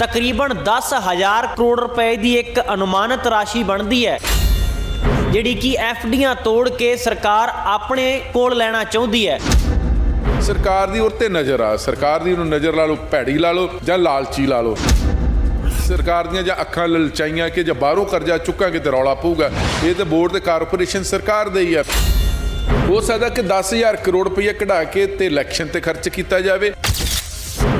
ਤਕਰੀਬਨ 10000 ਕਰੋੜ ਰੁਪਏ ਦੀ ਇੱਕ ਅਨੁਮਾਨਿਤ ਰਾਸ਼ੀ ਬਣਦੀ ਹੈ, ਜਿਹੜੀ ਕਿ ਐਫਡੀਆਂ ਤੋੜ ਕੇ ਸਰਕਾਰ ਆਪਣੇ ਕੋਲ ਲੈਣਾ ਚਾਹੁੰਦੀ ਹੈ। ਸਰਕਾਰ ਦੀ ਉਹ ਤੇ ਨਜ਼ਰ ਆ, ਸਰਕਾਰ ਦੀ ਉਹਨੂੰ ਨਜ਼ਰ ਲਾ ਲਓ, ਭੈੜੀ ਲਾ ਲਓ ਜਾਂ ਲਾਲਚੀ ਲਾ ਲਓ। ਸਰਕਾਰ ਦੀਆਂ ਜਾਂ ਅੱਖਾਂ ਲਲਚਾਈਆਂ ਕਿ ਜੇ ਬਾਹਰੋਂ ਕਰਜ਼ਾ ਚੁੱਕਾਂਗੇ ਤੇ ਰੌਲਾ ਪਊਗਾ, ਇਹ ਤੇ ਬੋਰਡ ਤੇ ਕਾਰਪੋਰੇਸ਼ਨ ਸਰਕਾਰ ਦੇ ਹੀ ਆ। ਹੋ ਸਕਦਾ ਕਿ 10000 ਕਰੋੜ ਰੁਪਏ ਕਢਾ ਕੇ ਤੇ ਇਲੈਕਸ਼ਨ ਤੇ ਖਰਚ ਕੀਤਾ ਜਾਵੇ।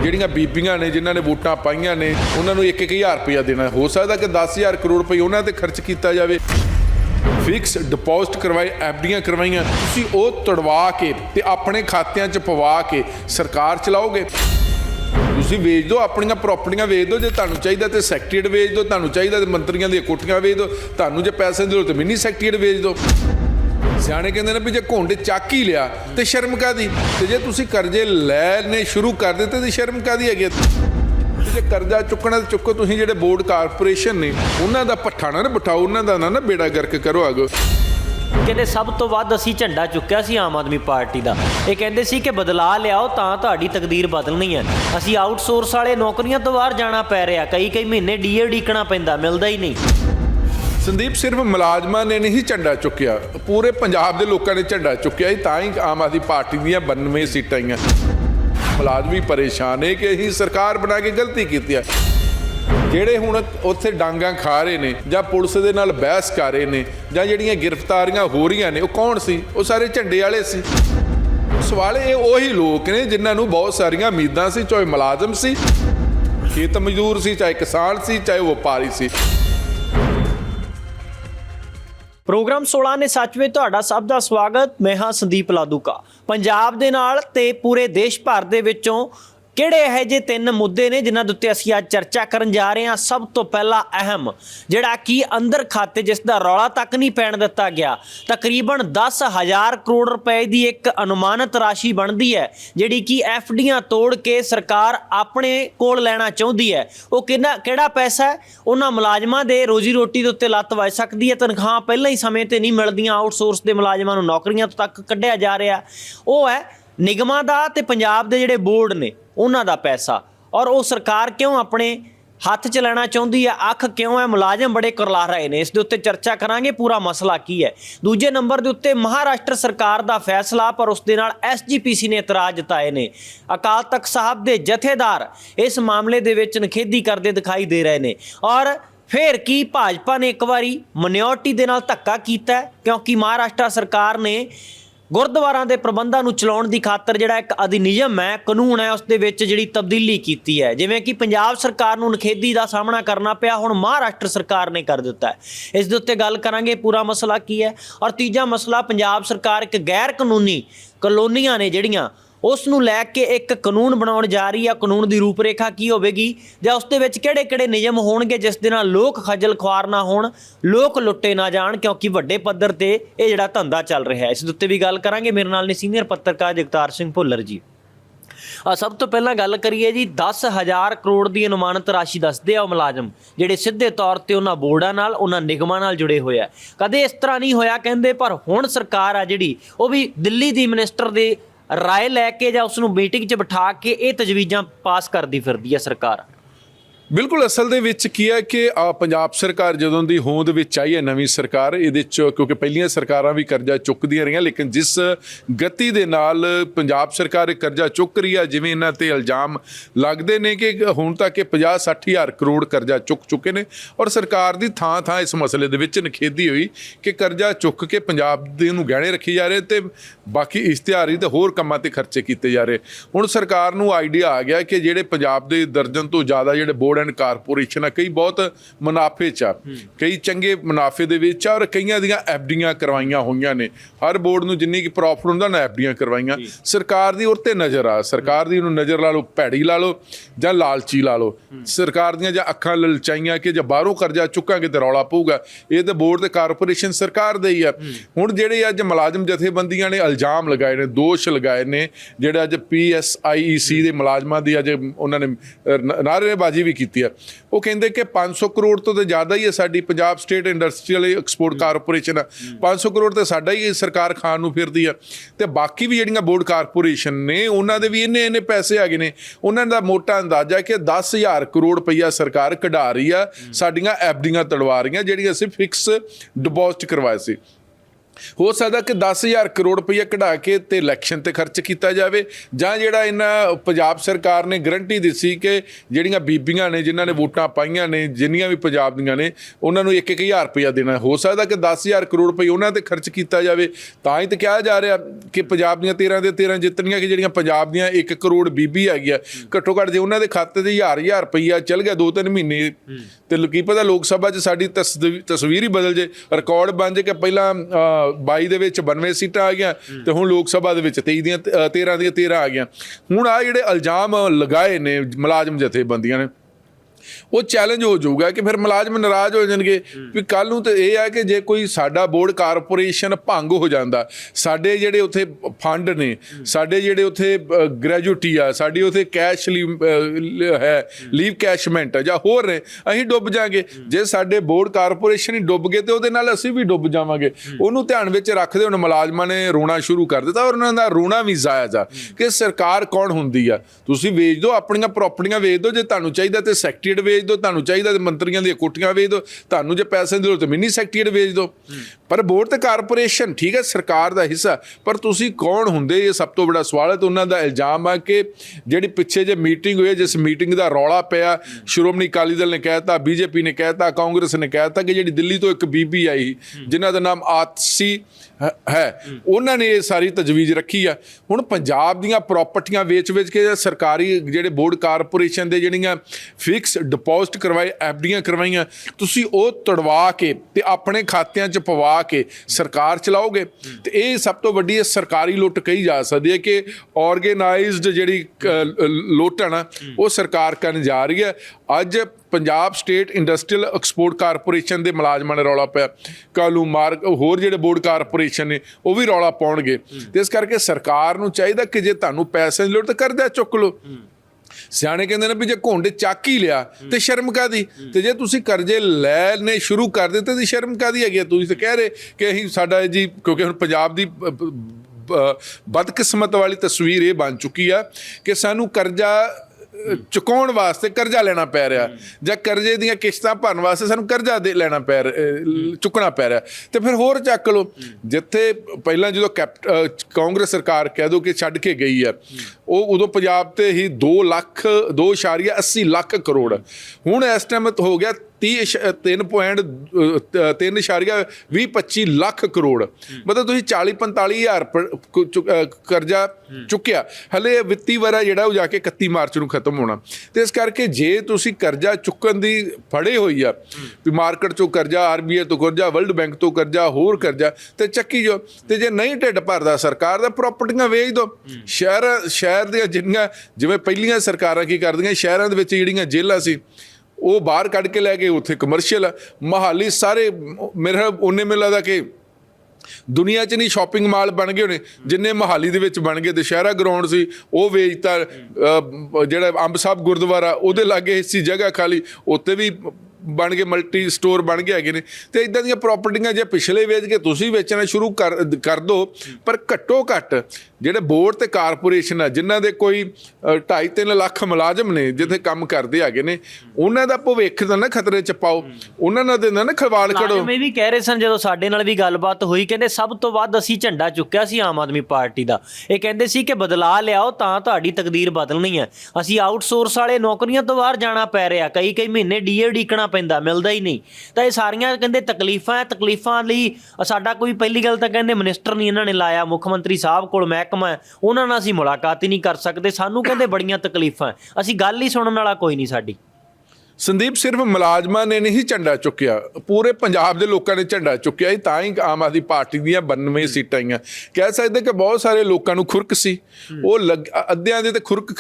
ਜਿਹੜੀਆਂ ਬੀਬੀਆਂ ਨੇ, ਜਿਨ੍ਹਾਂ ਨੇ ਵੋਟਾਂ ਪਾਈਆਂ ਨੇ, ਉਹਨਾਂ ਨੂੰ 1-1000 ਰੁਪਇਆ ਦੇਣਾ। ਹੋ ਸਕਦਾ ਕਿ 10000 ਕਰੋੜ ਰੁਪਏ ਉਹਨਾਂ ਤੇ ਖਰਚ ਕੀਤਾ ਜਾਵੇ। ਫਿਕਸ ਡਿਪੋਜ਼ਿਟ ਕਰਵਾਏ, ਐਫਡੀਆਂ ਕਰਵਾਈਆਂ, ਤੁਸੀਂ ਉਹ ਤੜਵਾ ਕੇ ਤੇ ਆਪਣੇ ਖਾਤਿਆਂ 'ਚ ਪਵਾ ਕੇ ਸਰਕਾਰ ਚਲਾਓਗੇ। ਤੁਸੀਂ ਵੇਚ ਦਿਓ, ਆਪਣੀਆਂ ਪ੍ਰਾਪਰਟੀਆਂ ਵੇਚ ਦਿਓ, ਜੇ ਤੁਹਾਨੂੰ ਚਾਹੀਦਾ ਤੇ ਸੈਕਟਰੀਏਟ ਵੇਚ ਦਿਓ, ਤੁਹਾਨੂੰ ਚਾਹੀਦਾ ਤੇ ਮੰਤਰੀਆਂ ਦੀਆਂ ਕੋਠੀਆਂ ਵੇਚ ਦਿਓ, ਤੁਹਾਨੂੰ ਜੇ ਪੈਸੇ ਦੀ ਜ਼ਰੂਰਤ ਮਿੰਨੀ ਸੈਕਟਰੀਏਟ ਵੇਚ ਦਿਓ। ਸਿਆਣੇ ਕਹਿੰਦੇ ਨੇ ਵੀ ਜੇ ਘੁੰਡ ਚੱਕ ਹੀ ਲਿਆ ਤੇ ਸ਼ਰਮ ਕਾਦੀ ਤੇ ਜੇ ਤੁਸੀਂ ਕਰਜ਼ੇ ਲੈਣੇ ਸ਼ੁਰੂ ਕਰ ਦਿੱਤੇ ਤੇ ਸ਼ਰਮ ਕਾਦੀ ਹੈਗੀ ਜੇ ਕਰਜ਼ਾ ਚੁੱਕਣਾ ਤੇ ਚੁੱਕੋ ਤੁਸੀਂ ਜਿਹੜੇ ਬੋਰਡ ਕਾਰਪੋਰੇਸ਼ਨ ਨੇ, ਉਹਨਾਂ ਦਾ ਪੱਠਾ ਨਾ ਬਿਠਾਓ, ਉਹਨਾਂ ਦਾ ਨਾ ਬੇੜਾ ਗਰਕ ਕਰੋ ਆਗੋ। ਕਹਿੰਦੇ ਸਭ ਤੋਂ ਵੱਧ ਅਸੀਂ ਝੰਡਾ ਚੁੱਕਿਆ ਸੀ ਆਮ ਆਦਮੀ ਪਾਰਟੀ ਦਾ। ਇਹ ਕਹਿੰਦੇ ਸੀ ਕਿ ਬਦਲਾ ਲਿਆਓ ਤਾਂ ਤੁਹਾਡੀ ਤਕਦੀਰ ਬਦਲਣੀ ਹੈ ਅਸੀਂ ਆਊਟਸੋਰਸ ਵਾਲੇ ਨੌਕਰੀਆਂ ਤੋਂ ਬਾਹਰ ਜਾਣਾ ਪੈ ਰਿਹਾ ਕਈ ਕਈ ਮਹੀਨੇ ਡੀਏ ਡੀਕਣਾ ਪੈਂਦਾ, ਮਿਲਦਾ ਹੀ ਨਹੀਂ। ਸੰਦੀਪ ਸਿਰਫ ਮੁਲਾਜ਼ਮਾਂ ਨੇ ਨਹੀਂ ਝੰਡਾ ਚੁੱਕਿਆ। ਪੂਰੇ ਪੰਜਾਬ ਦੇ ਲੋਕਾਂ ਨੇ ਝੰਡਾ ਚੁੱਕਿਆ। ਸੀ ਤਾਂ ਹੀ ਆਮ ਆਦਮੀ ਪਾਰਟੀ ਦੀਆਂ 92 ਸੀਟਾਂ ਆਈਆਂ। ਮੁਲਾਜ਼ਮ ਪਰੇਸ਼ਾਨ ਨੇ ਕਿ ਅਸੀਂ ਸਰਕਾਰ ਬਣਾ ਕੇ ਗਲਤੀ ਕੀਤੀ ਹੈ ਜਿਹੜੇ ਹੁਣ ਉੱਥੇ ਡਾਂਗਾ ਖਾ ਰਹੇ ਨੇ ਜਾਂ ਪੁਲਿਸ ਦੇ ਨਾਲ ਬਹਿਸ ਕਰ ਰਹੇ ਨੇ ਜਾਂ ਜਿਹੜੀਆਂ ਗ੍ਰਿਫਤਾਰੀਆਂ ਹੋ ਰਹੀਆਂ ਨੇ, ਉਹ ਕੌਣ ਸੀ? ਉਹ ਸਾਰੇ ਝੰਡੇ ਵਾਲੇ ਸੀ। ਸਵਾਲ ਇਹ ਉਹੀ ਲੋਕ ਨੇ ਜਿਨ੍ਹਾਂ ਨੂੰ ਬਹੁਤ ਸਾਰੀਆਂ ਉਮੀਦਾਂ ਸੀ, ਚਾਹੇ ਮੁਲਾਜ਼ਮ ਸੀ, ਖੇਤ ਮਜ਼ਦੂਰ ਸੀ, ਚਾਹੇ ਕਿਸਾਨ ਸੀ, ਚਾਹੇ ਵਪਾਰੀ ਸੀ। ਪ੍ਰੋਗਰਾਮ 16 ਨੇ ਸੱਚ ਵਿੱਚ ਤੁਹਾਡਾ ਸਭ ਦਾ ਸਵਾਗਤ। ਮੈਂ ਹਾਂ ਸੰਦੀਪ ਲਾਦੂਕਾ। ਪੰਜਾਬ ਦੇ ਨਾਲ ਤੇ ਪੂਰੇ ਦੇਸ਼ ਭਰ ਦੇ ਵਿੱਚੋਂ ਕਿਹੜੇ ਇਹੋ ਜਿਹੇ ਤਿੰਨ ਮੁੱਦੇ ਨੇ ਜਿਨ੍ਹਾਂ ਦੇ ਉੱਤੇ ਅਸੀਂ ਅੱਜ ਚਰਚਾ ਕਰਨ ਜਾ ਰਹੇ ਹਾਂ? ਸਭ ਤੋਂ ਪਹਿਲਾ ਅਹਿਮ, ਜਿਹੜਾ ਕਿ ਅੰਦਰ ਖਾਤੇ ਜਿਸ ਦਾ ਰੌਲਾ ਤੱਕ ਨਹੀਂ ਪੈਣ ਦਿੱਤਾ ਗਿਆ, ਤਕਰੀਬਨ 10000 ਕਰੋੜ ਰੁਪਏ ਦੀ ਇੱਕ ਅਨੁਮਾਨਿਤ ਰਾਸ਼ੀ ਬਣਦੀ ਹੈ, ਜਿਹੜੀ ਕਿ ਐਫਡੀਆਂ ਤੋੜ ਕੇ ਸਰਕਾਰ ਆਪਣੇ ਕੋਲ ਲੈਣਾ ਚਾਹੁੰਦੀ ਹੈ। ਉਹ ਕਿੰਨਾ, ਕਿਹੜਾ ਪੈਸਾ ਹੈ? ਉਹਨਾਂ ਮੁਲਾਜ਼ਮਾਂ ਦੇ ਰੋਜੀ ਰੋਟੀ ਦੇ ਉੱਤੇ ਲੱਤ ਵੱਜ ਸਕਦੀ ਹੈ। ਤਨਖਾਹ ਪਹਿਲਾਂ ਹੀ ਸਮੇਂ ਤੇ ਨਹੀਂ ਮਿਲਦੀਆਂ, ਆਊਟਸੋਰਸ ਦੇ ਮੁਲਾਜ਼ਮਾਂ ਨੂੰ ਨੌਕਰੀਆਂ ਤੋਂ ਤੱਕ ਕੱਢਿਆ ਜਾ ਰਿਹਾ। ਉਹ ਹੈ ਨਿਗਮਾਂ ਦਾ ਤੇ ਪੰਜਾਬ ਦੇ ਜਿਹੜੇ ਬੋਰਡ ਨੇ, ਉਹਨਾਂ ਦਾ ਪੈਸਾ। ਔਰ ਉਹ ਸਰਕਾਰ ਕਿਉਂ ਆਪਣੇ ਹੱਥ ਚ ਲੈਣਾ ਚਾਹੁੰਦੀ ਹੈ? ਅੱਖ ਕਿਉਂ ਹੈ? ਮੁਲਾਜ਼ਮ ਬੜੇ ਕਰਲਾ ਰਹੇ ਨੇ। ਇਸ ਦੇ ਉੱਤੇ ਚਰਚਾ ਕਰਾਂਗੇ। ਪੂਰਾ ਮਸਲਾ ਕੀ ਹੈ? ਦੂਜੇ ਨੰਬਰ ਦੇ ਉੱਤੇ ਮਹਾਰਾਸ਼ਟਰ ਸਰਕਾਰ ਦਾ ਫੈਸਲਾ, ਪਰ ਉਸ ਦੇ ਨਾਲ ਐਸਜੀਪੀਸੀ ਨੇ ਇਤਰਾਜ਼ ਜਤਾਏ ਨੇ। ਅਕਾਲ ਤਖਤ ਸਾਹਿਬ ਦੇ ਜਥੇਦਾਰ ਇਸ ਮਾਮਲੇ ਦੇ ਵਿੱਚ ਨਖੇਦੀ ਕਰਦੇ ਦਿਖਾਈ ਦੇ ਰਹੇ ਨੇ। ਔਰ ਫੇਰ ਕੀ ਭਾਜਪਾ ਨੇ ਇੱਕ ਵਾਰੀ ਮਨਿਓਰਟੀ ਦੇ ਨਾਲ ਧੱਕਾ ਕੀਤਾ ਕਿਉਂਕਿ ਮਹਾਰਾਸ਼ਟਰ ਸਰਕਾਰ ਨੇ ਗੁਰਦੁਆਰਾਂ ਦੇ ਪ੍ਰਬੰਧਾਂ ਨੂੰ ਚਲਾਉਣ ਦੀ ਖਾਤਰ ਜਿਹੜਾ ਇੱਕ ਅਧਿਨਿਯਮ ਹੈ, ਕਾਨੂੰਨ ਹੈ, ਉਸ ਦੇ ਵਿੱਚ ਜਿਹੜੀ ਤਬਦੀਲੀ ਕੀਤੀ ਹੈ। ਜਿਵੇਂ ਕਿ ਪੰਜਾਬ ਸਰਕਾਰ ਨੂੰ ਨਖੇਦੀ ਦਾ ਸਾਹਮਣਾ ਕਰਨਾ ਪਿਆ, ਹੁਣ ਮਹਾਰਾਸ਼ਟਰ ਸਰਕਾਰ ਨੇ ਕਰ ਦਿੱਤਾ ਇਸ ਦੇ ਉੱਤੇ ਗੱਲ ਕਰਾਂਗੇ, ਪੂਰਾ ਮਸਲਾ ਕੀ ਹੈ? ਔਰ ਤੀਜਾ ਮਸਲਾ, ਪੰਜਾਬ ਸਰਕਾਰ ਇੱਕ ਗੈਰ ਕਾਨੂੰਨੀ ਕਲੋਨੀਆਂ ਨੇ ਜਿਹੜੀਆਂ ਉਸ ਨੂੰ ਲੈ ਕੇ ਇੱਕ ਕਾਨੂੰਨ ਬਣਾਉਣ ਜਾ ਰਹੀ ਹੈ ਕਾਨੂੰਨ ਦੀ ਰੂਪਰੇਖਾ ਕੀ ਹੋਵੇਗੀ? ਜਾਂ ਉਸ ਦੇ ਵਿੱਚ ਕਿਹੜੇ-ਕਿਹੜੇ ਨਿਯਮ ਹੋਣਗੇ ਜਿਸ ਦੇ ਨਾਲ ਲੋਕ ਖੱਜਲ ਖੁਆਰ ਨਾ ਹੋਣ, ਲੋਕ ਲੁੱਟੇ ਨਾ ਜਾਣ, ਕਿਉਂਕਿ ਵੱਡੇ ਪੱਧਰ ਤੇ ਇਹ ਜਿਹੜਾ ਧੰਦਾ ਚੱਲ ਰਿਹਾ ਹੈ। ਇਸ ਦੇ ਉੱਤੇ ਵੀ ਗੱਲ ਕਰਾਂਗੇ। ਮੇਰੇ ਨਾਲ ਨੇ ਸੀਨੀਅਰ ਪੱਤਰਕਾਰ ਜਗਤਾਰ ਸਿੰਘ ਭੁੱਲਰ ਜੀ। ਸਭ ਤੋਂ ਪਹਿਲਾਂ ਗੱਲ ਕਰੀਏ ਜੀ 10000 ਕਰੋੜ ਦੀ ਅਨੁਮਾਨਿਤ ਰਾਸ਼ੀ ਦੱਸਦੇ ਆ ਉਹ ਮੁਲਾਜ਼ਮ, ਜਿਹੜੇ ਸਿੱਧੇ ਤੌਰ ਤੇ ਉਹਨਾਂ ਬੋਰਡਾਂ ਨਾਲ, ਉਹਨਾਂ ਨਿਗਮਾਂ ਨਾਲ ਜੁੜੇ ਹੋਏ ਆ। ਕਦੇ ਇਸ ਤਰ੍ਹਾਂ ਨਹੀਂ ਹੋਇਆ, ਕਹਿੰਦੇ, ਪਰ ਹੁਣ ਸਰਕਾਰ ਆ ਜਿਹੜੀ, ਉਹ ਵੀ ਦਿੱਲੀ ਦੀ ਮਿਨਿਸਟਰ ਦੇ ਰਾਏ ਲੈ ਕੇ ਜਾਂ ਉਸ ਨੂੰ ਮੀਟਿੰਗ 'ਚ ਬਿਠਾ ਕੇ ਇਹ ਤਜਵੀਜ਼ਾਂ ਪਾਸ ਕਰਦੀ ਫਿਰਦੀ ਹੈ ਸਰਕਾਰ। ਬਿਲਕੁਲ ਅਸਲ ਦੇ ਵਿੱਚ ਕੀ ਹੈ ਕਿ ਪੰਜਾਬ ਸਰਕਾਰ ਜਦੋਂ ਦੀ ਹੋਂਦ ਵਿੱਚ ਆਈ ਹੈ ਨਵੀਂ ਸਰਕਾਰ, ਇਹਦੇ ਚ ਕਿਉਂਕਿ ਪਹਿਲੀਆਂ ਸਰਕਾਰਾਂ ਵੀ ਕਰਜ਼ਾ ਚੁੱਕਦੀਆਂ ਰਹੀਆਂ, ਲੇਕਿਨ ਜਿਸ ਗਤੀ ਦੇ ਨਾਲ ਪੰਜਾਬ ਸਰਕਾਰ ਇਹ ਕਰਜ਼ਾ ਚੁੱਕ ਰਹੀ ਹੈ, ਜਿਵੇਂ ਇਹਨਾਂ ਤੇ ਇਲਜ਼ਾਮ ਲੱਗਦੇ ਨੇ ਕਿ ਹੁਣ ਤੱਕ ਇਹ 50 60 ਹਜ਼ਾਰ ਕਰੋੜ ਕਰਜ਼ਾ ਚੁੱਕ ਚੁੱਕੇ ਨੇ ਔਰ ਸਰਕਾਰ ਦੀ ਥਾਂ ਥਾਂ ਇਸ ਮਸਲੇ ਦੇ ਵਿੱਚ ਨਖੇਦੀ ਹੋਈ ਕਿ ਕਰਜ਼ਾ ਚੁੱਕ ਕੇ ਪੰਜਾਬ ਦੇ ਨੂੰ ਗਹਿਣੇ ਰੱਖੀ ਜਾ ਰਹੇ ਤੇ ਬਾਕੀ ਇਸ਼ਤਿਹਾਰੀ ਤੇ ਹੋਰ ਕੰਮਾਂ ਤੇ ਖਰਚੇ ਕੀਤੇ ਜਾ ਰਹੇ। ਹੁਣ ਸਰਕਾਰ ਨੂੰ ਆਈਡੀਆ ਆ ਗਿਆ ਕਿ ਜਿਹੜੇ ਪੰਜਾਬ ਦੇ ਦਰਜਨ ਤੋਂ ਜ਼ਿਆਦਾ ਜਿਹੜੇ ਬੋਰਡ ਐਂਡ ਕਾਰਪੋਰੇਸ਼ਨ ਆ ਕਈ ਬਹੁਤ ਮੁਨਾਫੇ ਚ ਆ। ਕਈ ਚੰਗੇ ਮੁਨਾਫੇ ਦੇ ਵਿੱਚ ਆ ਔਰ ਕਈਆਂ ਦੀਆਂ ਐਫਡੀਆਂ ਕਰਵਾਈਆਂ ਹੋਈਆਂ ਨੇ। ਹਰ ਬੋਰਡ ਨੂੰ ਜਿੰਨੀ ਕੀ ਪ੍ਰੋਫਿਟ ਹੁੰਦਾ ਨਾ ਐਫਡੀਆਂ ਕਰਵਾਈਆਂ। ਸਰਕਾਰ ਦੀ ਉਰ ਤੇ ਨਜ਼ਰ ਆ। ਸਰਕਾਰ ਦੀ ਉਹਨੂੰ ਨਜ਼ਰ ਲਾ ਲਓ ਭੈੜੀ ਲਾ ਲਓ ਜਾਂ ਲਾਲਚੀ ਲਾ ਲਓ। ਸਰਕਾਰ ਦੀਆਂ ਜਾਂ ਅੱਖਾਂ ਲਲਚਾਈਆਂ ਕਿ ਜੇ ਬਾਹਰੋਂ ਕਰਜ਼ਾ ਚੁੱਕਾਂਗੇ ਤੇ ਰੌਲਾ ਪਊਗਾ। ਇਹ ਤੇ ਬੋਰਡ ਤੇ ਕਾਰਪੋਰੇਸ਼ਨ ਸਰਕਾਰ ਦੇ ਹੀ ਆ। ਹੁਣ ਜਿਹੜੇ ਅੱਜ ਮੁਲਾਜ਼ਮ ਜਥੇਬੰਦੀਆਂ ਨੇ ਇਲਜ਼ਾਮ ਲਗਾਏ ਨੇ ਦੋਸ਼ ਲਗਾਏ ਨੇ ਜਿਹੜੇ ਅੱਜ ਪੀਐਸਆਈਈਸੀ ਦੇ ਮੁਲਾਜ਼ਮਾਂ ਦੀ ਅੱਜ ਉਹਨਾਂ ਨੇ ਅਹ, ਨ- ਨਾਅਰੇਬਾਜ਼ੀ ਵੀ ਕੀਤੀ ਕੀਤੀ ਆ ਉਹ ਕਹਿੰਦੇ ਕਿ 500 ਕਰੋੜ ਤੋਂ ਤੇ ਜ਼ਿਆਦਾ ਹੀ ਹੈ ਸਾਡੀ Punjab state industrial export corporation ਆ 500 ਕਰੋੜ ਤੇ ਸਾਡਾ ਹੀ ਸਰਕਾਰ ਖਾਣ ਨੂੰ ਫਿਰਦੀ ਆ ਤੇ ਬਾਕੀ ਵੀ ਜਿਹੜੀਆਂ ਬੋਰਡ ਕਾਰਪੋਰੇਸ਼ਨ ਨੇ ਉਹਨਾਂ ਦੇ ਵੀ ਇੰਨੇ ਇੰਨੇ ਪੈਸੇ ਹੈਗੇ ਨੇ। ਉਹਨਾਂ ਦਾ ਮੋਟਾ ਅੰਦਾਜ਼ਾ ਹੈ ਕਿ 10000 ਕਰੋੜ ਰੁਪਈਆ ਸਰਕਾਰ ਕਢਾ ਰਹੀ ਆ ਸਾਡੀਆਂ ਐਫਡੀਆਂ ਤੜਵਾ ਰਹੀਆਂ ਜਿਹੜੀਆਂ ਅਸੀਂ ਫਿਕਸ ਡਿਪੋਜ਼ਿਟ ਕਰਵਾਏ ਸੀ। ਹੋ ਸਕਦਾ ਕਿ 10000 ਕਰੋੜ ਰੁਪਈਆ ਕਢਾ ਕੇ ਤੇ ਇਲੈਕਸ਼ਨ ਤੇ ਖਰਚ ਕੀਤਾ ਜਾਵੇ, ਜਾਂ ਜਿਹੜਾ ਇਹਨਾਂ ਪੰਜਾਬ ਸਰਕਾਰ ਨੇ ਗਰੰਟੀ ਦਿੱਤੀ ਕਿ ਜਿਹੜੀਆਂ ਬੀਬੀਆਂ ਨੇ, ਜਿਨ੍ਹਾਂ ਨੇ ਵੋਟਾਂ ਪਾਈਆਂ ਨੇ, ਜਿੰਨੀਆਂ ਵੀ ਪੰਜਾਬ ਦੀਆਂ ਨੇ, ਉਹਨਾਂ ਨੂੰ 1-1000 ਰੁਪਈਆ ਦੇਣਾ ਹੋ। ਸਕਦਾ ਕਿ 10000 ਕਰੋੜ ਰੁਪਏ ਉਹਨਾਂ ਤੇ ਖਰਚ ਕੀਤਾ ਜਾਵੇ। ਤਾਂ ਹੀ ਤਾਂ ਕਿਹਾ ਜਾ ਰਿਹਾ ਕਿ ਪੰਜਾਬ ਦੀਆਂ 13 ਦੇ 13 ਜਿੱਤਣੀਆਂ ਕਿ ਜਿਹੜੀਆਂ ਪੰਜਾਬ ਦੀਆਂ 1 ਕਰੋੜ ਬੀਬੀ ਹੈਗੀ ਆ, ਘੱਟੋ ਘੱਟ ਜੇ ਉਹਨਾਂ ਦੇ ਖਾਤੇ ਤੇ 1000 ਰੁਪਈਆ ਚੱਲ ਗਿਆ 2-3 ਮਹੀਨੇ, ਤੇ ਕੀ ਪਤਾ ਲੋਕ ਸਭਾ 'ਚ ਸਾਡੀ ਤਸਵੀ- ਤਸਵੀਰ ਹੀ ਬਦਲ ਜੇ। ਰਿਕਾਰਡ ਬਣ ਜੇ ਕਿ ਪਹਿਲਾਂ 22 ਦੇ ਵਿੱਚ 92 ਸੀਟਾਂ ਆ ਗਈਆਂ ਤੇ ਹੁਣ ਲੋਕ ਸਭਾ ਦੇ ਵਿੱਚ 23 ਦੀਆਂ ਅ, 13 ਦੀਆਂ 13 ਆ ਗਈਆਂ। ਹੁਣ ਆ ਜਿਹੜੇ ਇਲਜ਼ਾਮ ਲਗਾਏ ਨੇ ਮੁਲਾਜ਼ਮ ਜਥੇਬੰਦੀਆਂ ਨੇ ਉਹ ਚੈਲੰਜ ਹੋ ਜਾਊਗਾ ਕਿ ਫਿਰ ਮੁਲਾਜ਼ਮ ਨਾਰਾਜ਼ ਹੋ ਜਾਣਗੇ। ਵੀ ਕੱਲ ਨੂੰ ਤੇ ਇਹ ਹੈ ਕਿ ਜੇ ਕੋਈ ਸਾਡਾ ਬੋਰਡ ਕਾਰਪੋਰੇਸ਼ਨ ਭੰਗ ਹੋ ਜਾਂਦਾ ਸਾਡੇ ਜਿਹੜੇ ਉੱਥੇ ਫੰਡ ਨੇ ਸਾਡੇ ਜਿਹੜੇ ਉੱਥੇ ਗ੍ਰੈਜੂਟੀ ਆ ਸਾਡੀ ਉੱਥੇ ਕੈਸ਼ ਹੈ ਲੀਵ ਕੈਸ਼ਮੈਂਟ ਜਾਂ ਹੋਰ ਨੇ ਅਸੀਂ ਡੁੱਬ ਜਾਾਂਗੇ। ਜੇ ਸਾਡੇ ਬੋਰਡ ਕਾਰਪੋਰੇਸ਼ਨ ਹੀ ਡੁੱਬ ਗਏ ਤੇ ਉਹਦੇ ਨਾਲ ਅਸੀਂ ਵੀ ਡੁੱਬ ਜਾਵਾਂਗੇ। ਉਹਨੂੰ ਧਿਆਨ ਵਿੱਚ ਰੱਖਦੇ ਹੁਣ ਮੁਲਾਜ਼ਮਾਂ ਨੇ ਰੋਣਾ ਸ਼ੁਰੂ ਕਰ ਦਿੱਤਾ ਔਰ ਉਹਨਾਂ ਦਾ ਰੋਣਾ ਵੀ ਜ਼ਾਇਆ ਜਾ ਕਿ ਸਰਕਾਰ ਕੌਣ ਹੁੰਦੀ ਆ? ਤੁਸੀਂ ਵੇਚ ਦਿਓ ਆਪਣੀਆਂ ਪ੍ਰਾਪਰਟੀਆਂ ਵੇਚ ਦਿਓ ਜੇ ਤੁਹਾਨੂੰ ਚਾਹੀਦਾ ਤੇ ਸੈਕਟਰੀਏਟ ਵੇਚ ਦਿਓ, ਤੁਹਾਨੂੰ ਚਾਹੀਦਾ ਤੇ ਮੰਤਰੀਆਂ ਦੀਆਂ ਕੋਠੀਆਂ ਵੇਚ ਦਿਓ, ਤੁਹਾਨੂੰ ਜੇ ਪੈਸੇ ਦੀ ਲੋੜ ਤੇ ਮਿੰਨੀ ਸੈਕਟਰੀਏਟ ਵੇਚ ਦਿਓ। ਪਰ ਬੋਰਡ ਤੇ ਕਾਰਪੋਰੇਸ਼ਨ, ਠੀਕ ਹੈ, ਸਰਕਾਰ ਦਾ ਹਿੱਸਾ, ਪਰ ਤੁਸੀਂ ਕੌਣ ਹੁੰਦੇ? ਇਹ ਸਭ ਤੋਂ ਵੱਡਾ ਸਵਾਲ ਹੈ ਤੇ ਉਹਨਾਂ ਦਾ ਇਲਜ਼ਾਮ ਆ ਕਿ ਜਿਹੜੀ ਪਿੱਛੇ ਜੇ ਮੀਟਿੰਗ ਹੋਈ ਜਿਸ ਮੀਟਿੰਗ ਦਾ ਰੌਲਾ ਪਿਆ, ਸ਼੍ਰੋਮਣੀ ਅਕਾਲੀ ਦਲ ਨੇ ਕਹਿਤਾ ਬੀਜੇਪੀ ਨੇ ਕਹਿਤਾ ਕਾਂਗਰਸ ਨੇ ਕਹਿਤਾ ਕਿ ਜਿਹੜੀ ਦਿੱਲੀ ਤੋਂ ਇੱਕ ਬੀਬੀ ਆਈ ਜਿਨ੍ਹਾਂ ਦਾ ਨਾਮ ਆਤਸੀ ਹ- ਹੈ। ਉਹਨਾਂ ਨੇ ਇਹ ਸਾਰੀ ਤਜਵੀਜ਼ ਰੱਖੀ ਆ। ਹੁਣ ਪੰਜਾਬ ਦੀਆਂ ਪ੍ਰਾਪਰਟੀਆਂ ਵੇਚ-ਵੇਚ ਕੇ ਸਰਕਾਰੀ ਜਿਹੜੇ ਬੋਰਡ ਕਾਰਪੋਰੇਸ਼ਨ ਦੇ ਜਿਹੜੀਆਂ ਫਿਕਸ ਡਿਪੋਜ਼ਿਟ ਕਰਵਾਏ ਐਫਡੀਆਂ ਕਰਵਾਈਆਂ, ਤੁਸੀਂ ਉਹ ਤੜਵਾ ਕੇ ਤੇ ਆਪਣੇ ਖਾਤਿਆਂ 'ਚ ਪਵਾ ਕੇ ਸਰਕਾਰ ਚਲਾਓਗੇ। ਤੇ ਇਹ ਸਭ ਤੋਂ ਵੱਡੀ ਇਹ ਸਰਕਾਰੀ ਲੁੱਟ ਕਹੀ ਜਾ ਸਕਦੀ ਹੈ ਕਿ ਆਰਗੇਨਾਈਜ਼ਡ ਜਿਹੜੀ ਲੁੱਟ ਹੈ ਨਾ, ਉਹ ਸਰਕਾਰ ਕਰਨ ਜਾ ਰਹੀ ਹੈ। ਅੱਜ Punjab state industrial export corporation ਦੇ ਮੁਲਾਜ਼ਮਾਂ ਨੇ ਰੌਲਾ ਪਿਆ ਕਾਲੂ ਮਾਰਕ ਹੋਰ ਜਿਹੜੇ ਬੋਰਡ ਕਾਰਪੋਰੇਸ਼ਨ ਨੇ, ਉਹ ਵੀ ਰੌਲਾ ਪਾਉਣਗੇ। ਤੇ ਇਸ ਕਰਕੇ ਸਰਕਾਰ ਨੂੰ ਚਾਹੀਦਾ ਕਿ ਜੇ ਤੁਹਾਨੂੰ ਪੈਸੇ ਦੀ ਲੋੜ ਤਾਂ ਕਰਜ਼ਾ ਚੁੱਕ ਲਓ। ਸਿਆਣੇ ਕਹਿੰਦੇ ਨੇ ਵੀ ਜੇ ਘੁੰਡ ਚੱਕ ਹੀ ਲਿਆ, ਤੇ ਸ਼ਰਮ ਕਾਦੀ ਤੇ ਜੇ ਤੁਸੀਂ ਕਰਜ਼ੇ ਲੈਣੇ ਸ਼ੁਰੂ ਕਰ ਦਿੱਤੇ ਤੇ ਸ਼ਰਮ ਕਾਦੀ ਹੈਗੀ ਆ? ਤੁਸੀਂ ਤਾਂ ਕਹਿ ਰਹੇ ਕਿ ਅਸੀਂ ਸਾਡਾ ਜੀ, ਕਿਉਂਕਿ ਹੁਣ ਪੰਜਾਬ ਦੀ ਬਦਕਿਸਮਤ ਵਾਲੀ ਤਸਵੀਰ ਇਹ ਬਣ ਚੁੱਕੀ ਆ ਕਿ ਸਾਨੂੰ ਕਰਜ਼ਾ ਚੁਕਾਉਣ ਵਾਸਤੇ ਕਰਜ਼ਾ ਲੈਣਾ ਪੈ ਰਿਹਾ। ਜਾਂ ਕਰਜ਼ੇ ਦੀਆਂ ਕਿਸ਼ਤਾਂ ਭਰਨ ਵਾਸਤੇ ਸਾਨੂੰ ਕਰਜ਼ਾ ਦੇ ਲੈਣਾ ਪੈ ਚੁੱਕਣਾ ਪੈ ਰਿਹਾ। ਤੇ ਫਿਰ ਹੋਰ ਚੱਕ ਲਓ ਜਿੱਥੇ ਪਹਿਲਾਂ ਜਦੋਂ ਕੈਪਟ ਕਾਂਗਰਸ ਸਰਕਾਰ ਕਹਿ ਦੋ ਕਿ ਛੱਡ ਕੇ ਗਈ ਆ ਉਹ ਉਦੋਂ ਪੰਜਾਬ ਤੇ ਹੀ 2 ਲੱਖ 2.80 ਲੱਖ ਕਰੋੜ। ਹੁਣ ਇਸ ਟਾਈਮ ਹੋ ਗਿਆ 30 3.20 ਲੱਖ ਕਰੋੜ। ਮਤਲਬ ਤੁਸੀਂ 40 45 ਹਜ਼ਾਰ ਕਰਜ਼ਾ ਚੁੱਕਿਆ ਹਲੇ ਵਿੱਤੀ ਵਰਾ ਜਿਹੜਾ ਉਹ ਜਾ ਕੇ 31 ਮਾਰਚ ਨੂੰ ਖਤਮ ਹੋਣਾ। ਤੇ ਇਸ ਕਰਕੇ ਜੇ ਤੁਸੀਂ ਕਰਜ਼ਾ ਚੁੱਕਣ ਦੀ ਫੜੇ ਹੋਈ ਆ ਵੀ ਮਾਰਕੀਟ ਚੋਂ ਕਰਜ਼ਾ ਆਰਬੀਆਈ ਤੋਂ ਕਰਜ਼ਾ ਵਰਲਡ ਬੈਂਕ ਤੋਂ ਕਰਜ਼ਾ ਹੋਰ ਕਰਜ਼ਾ ਤੇ ਚੱਕੀ ਜੋ ਤੇ ਜੇ ਨਹੀਂ ਢਿੱਡ ਭਰਦਾ ਸਰਕਾਰ ਦਾ ਪ੍ਰਾਪਰਟੀਆਂ ਵੇਚ ਦੋ। ਸ਼ਹਿਰ ਸ਼ਹਿਰ ਦੀਆਂ ਜਿੰਨੀਆਂ ਜਿਵੇਂ ਪਹਿਲੀਆਂ ਸਰਕਾਰਾਂ ਕੀ ਕਰਦੀਆਂ ਸ਼ਹਿਰਾਂ ਦੇ ਵਿੱਚ ਜਿਹੜੀਆਂ ਜੇਲ੍ਹਾਂ ਸੀ ਉਹ ਬਾਹਰ ਕੱਢ ਕੇ ਲੈ ਗਏ, ਉੱਥੇ ਕਮਰਸ਼ੀਅਲ ਮਹਾਲੀ ਸਾਰੇ, ਮੇਰੇ ਉਹਨੇ ਮੈਨੂੰ ਲੱਗਦਾ ਕਿ ਦੁਨੀਆ 'ਚ ਨਹੀਂ ਸ਼ਾਪਿੰਗ ਮਾਲ ਬਣ ਗਏ ਹੋਣੇ, ਜਿੰਨੇ ਮਹਾਲੀ ਦੇ ਵਿੱਚ ਬਣ ਗਏ। ਦੁਸ਼ਹਿਰਾ ਗਰਾਊਂਡ ਸੀ, ਉਹ ਵੇਚਤਾ ਜਿਹੜਾ ਅੰਬ ਸਾਹਿਬ ਗੁਰਦੁਆਰਾ, ਉਹਦੇ ਲਾਗੇ ਸੀ ਜਗ੍ਹਾ ਖਾਲੀ ਉੱਤੇ ਵੀ ਬਣ ਗਏ ਮਲਟੀ ਸਟੋਰ ਬਣ ਗਏ ਹੈਗੇ ਨੇ। ਤੇ ਇਦਾਂ ਦੀਆਂ ਪ੍ਰਾਪਰਟੀਆਂ ਜੇ ਪਿਛਲੇ ਵੇਚ ਕੇ ਤੁਸੀਂ ਵੇਚਣਾ ਸ਼ੁਰੂ ਕਰ ਕਰ ਦੋ ਪਰ ਘੱਟੋ ਘੱਟ ਜਿਹੜੇ ਬੋਰਡ ਤੇ ਕਾਰਪੋਰੇਸ਼ਨ ਆ ਜਿਨ੍ਹਾਂ ਦੇ ਕੋਈ 2.5-3 ਲੱਖ ਮੁਲਾਜ਼ਮ ਨੇ ਜਿੱਥੇ ਕੰਮ ਕਰਦੇ ਹੈਗੇ ਨੇ ਉਹਨਾਂ ਦਾ ਭਵਿੱਖ ਦਾ ਨਾ ਖਤਰੇ ਚ ਪਾਓ। ਉਹਨਾਂ ਨਾਲ ਦੇ ਨਾ ਖਵਾਲ ਕਢੋ ਇਹ ਵੀ ਕਹਿ ਰਹੇ ਸਨ ਜਦੋਂ ਸਾਡੇ ਨਾਲ ਵੀ ਗੱਲਬਾਤ ਹੋਈ ਕਹਿੰਦੇ ਸਭ ਤੋਂ ਵੱਧ ਅਸੀਂ ਝੰਡਾ ਚੁੱਕਿਆ ਸੀ ਆਮ ਆਦਮੀ ਪਾਰਟੀ ਦਾ। ਇਹ ਕਹਿੰਦੇ ਸੀ ਕਿ ਬਦਲਾ ਲਿਆਓ ਤਾਂ ਤੁਹਾਡੀ ਤਕਦੀਰ ਬਦਲਣੀ ਹੈ। ਅਸੀਂ ਆਊਟਸੋਰਸ ਵਾਲੇ ਨੌਕਰੀਆਂ ਤੋਂ ਬਾਹਰ ਜਾਣਾ ਪੈ ਰਿਹਾ ਕਈ ਕਈ ਮਹੀਨੇ ਡੀਏ ਡੀਕਣਾ ਪੈਂਦਾ, ਮਿਲਦਾ ਹੀ ਨਹੀਂ। ਤਾਂ ਇਹ ਸਾਰੀਆਂ ਕਹਿੰਦੇ ਤਕਲੀਫਾਂ ਤਕਲੀਫਾਂ ਲਈ ਸਾਡਾ ਕੋਈ ਪਹਿਲੀ ਗੱਲ ਤਾਂ ਕਹਿੰਦੇ ਮਿਨਿਸਟਰ ਨਹੀਂ ਇਹਨਾਂ ਨੇ ਲਾਇਆ, ਮੁੱਖ ਮੰਤਰੀ ਸਾਹਿਬ ਕੋਲ ਮਹਿਕਮਾ ਉਹਨਾਂ ਨਾਲ ਅਸੀਂ ਮੁਲਾਕਾਤ ਹੀ ਨਹੀਂ ਕਰ ਸਕਦੇ, ਸਾਨੂੰ ਕਹਿੰਦੇ ਬੜੀਆਂ ਤਕਲੀਫਾਂ ਅਸੀਂ ਗੱਲ ਹੀ ਸੁਣਨ ਵਾਲਾ ਕੋਈ ਨਹੀਂ ਸਾਡੀ। ਸੰਦੀਪ ਸਿਰਫ ਮੁਲਾਜ਼ਮਾਂ ਨੇ ਨਹੀਂ ਝੰਡਾ ਚੁੱਕਿਆ ਪੂਰੇ ਪੰਜਾਬ ਦੇ ਲੋਕਾਂ ਨੇ ਝੰਡਾ ਚੁੱਕਿਆ ਸੀ ਤਾਂ ਹੀ ਆਮ ਆਦਮੀ ਪਾਰਟੀ ਦੀਆਂ 92 ਸੀਟਾਂ ਆਈਆਂ। ਕਹਿ ਸਕਦੇ ਕਿ ਬਹੁਤ ਸਾਰੇ ਲੋਕਾਂ ਨੂੰ ਖੁਰਕ ਸੀ। ਉਹ ਅੱਧਿਆਂ ਦੇ ਤੇ ਖੁਰਕ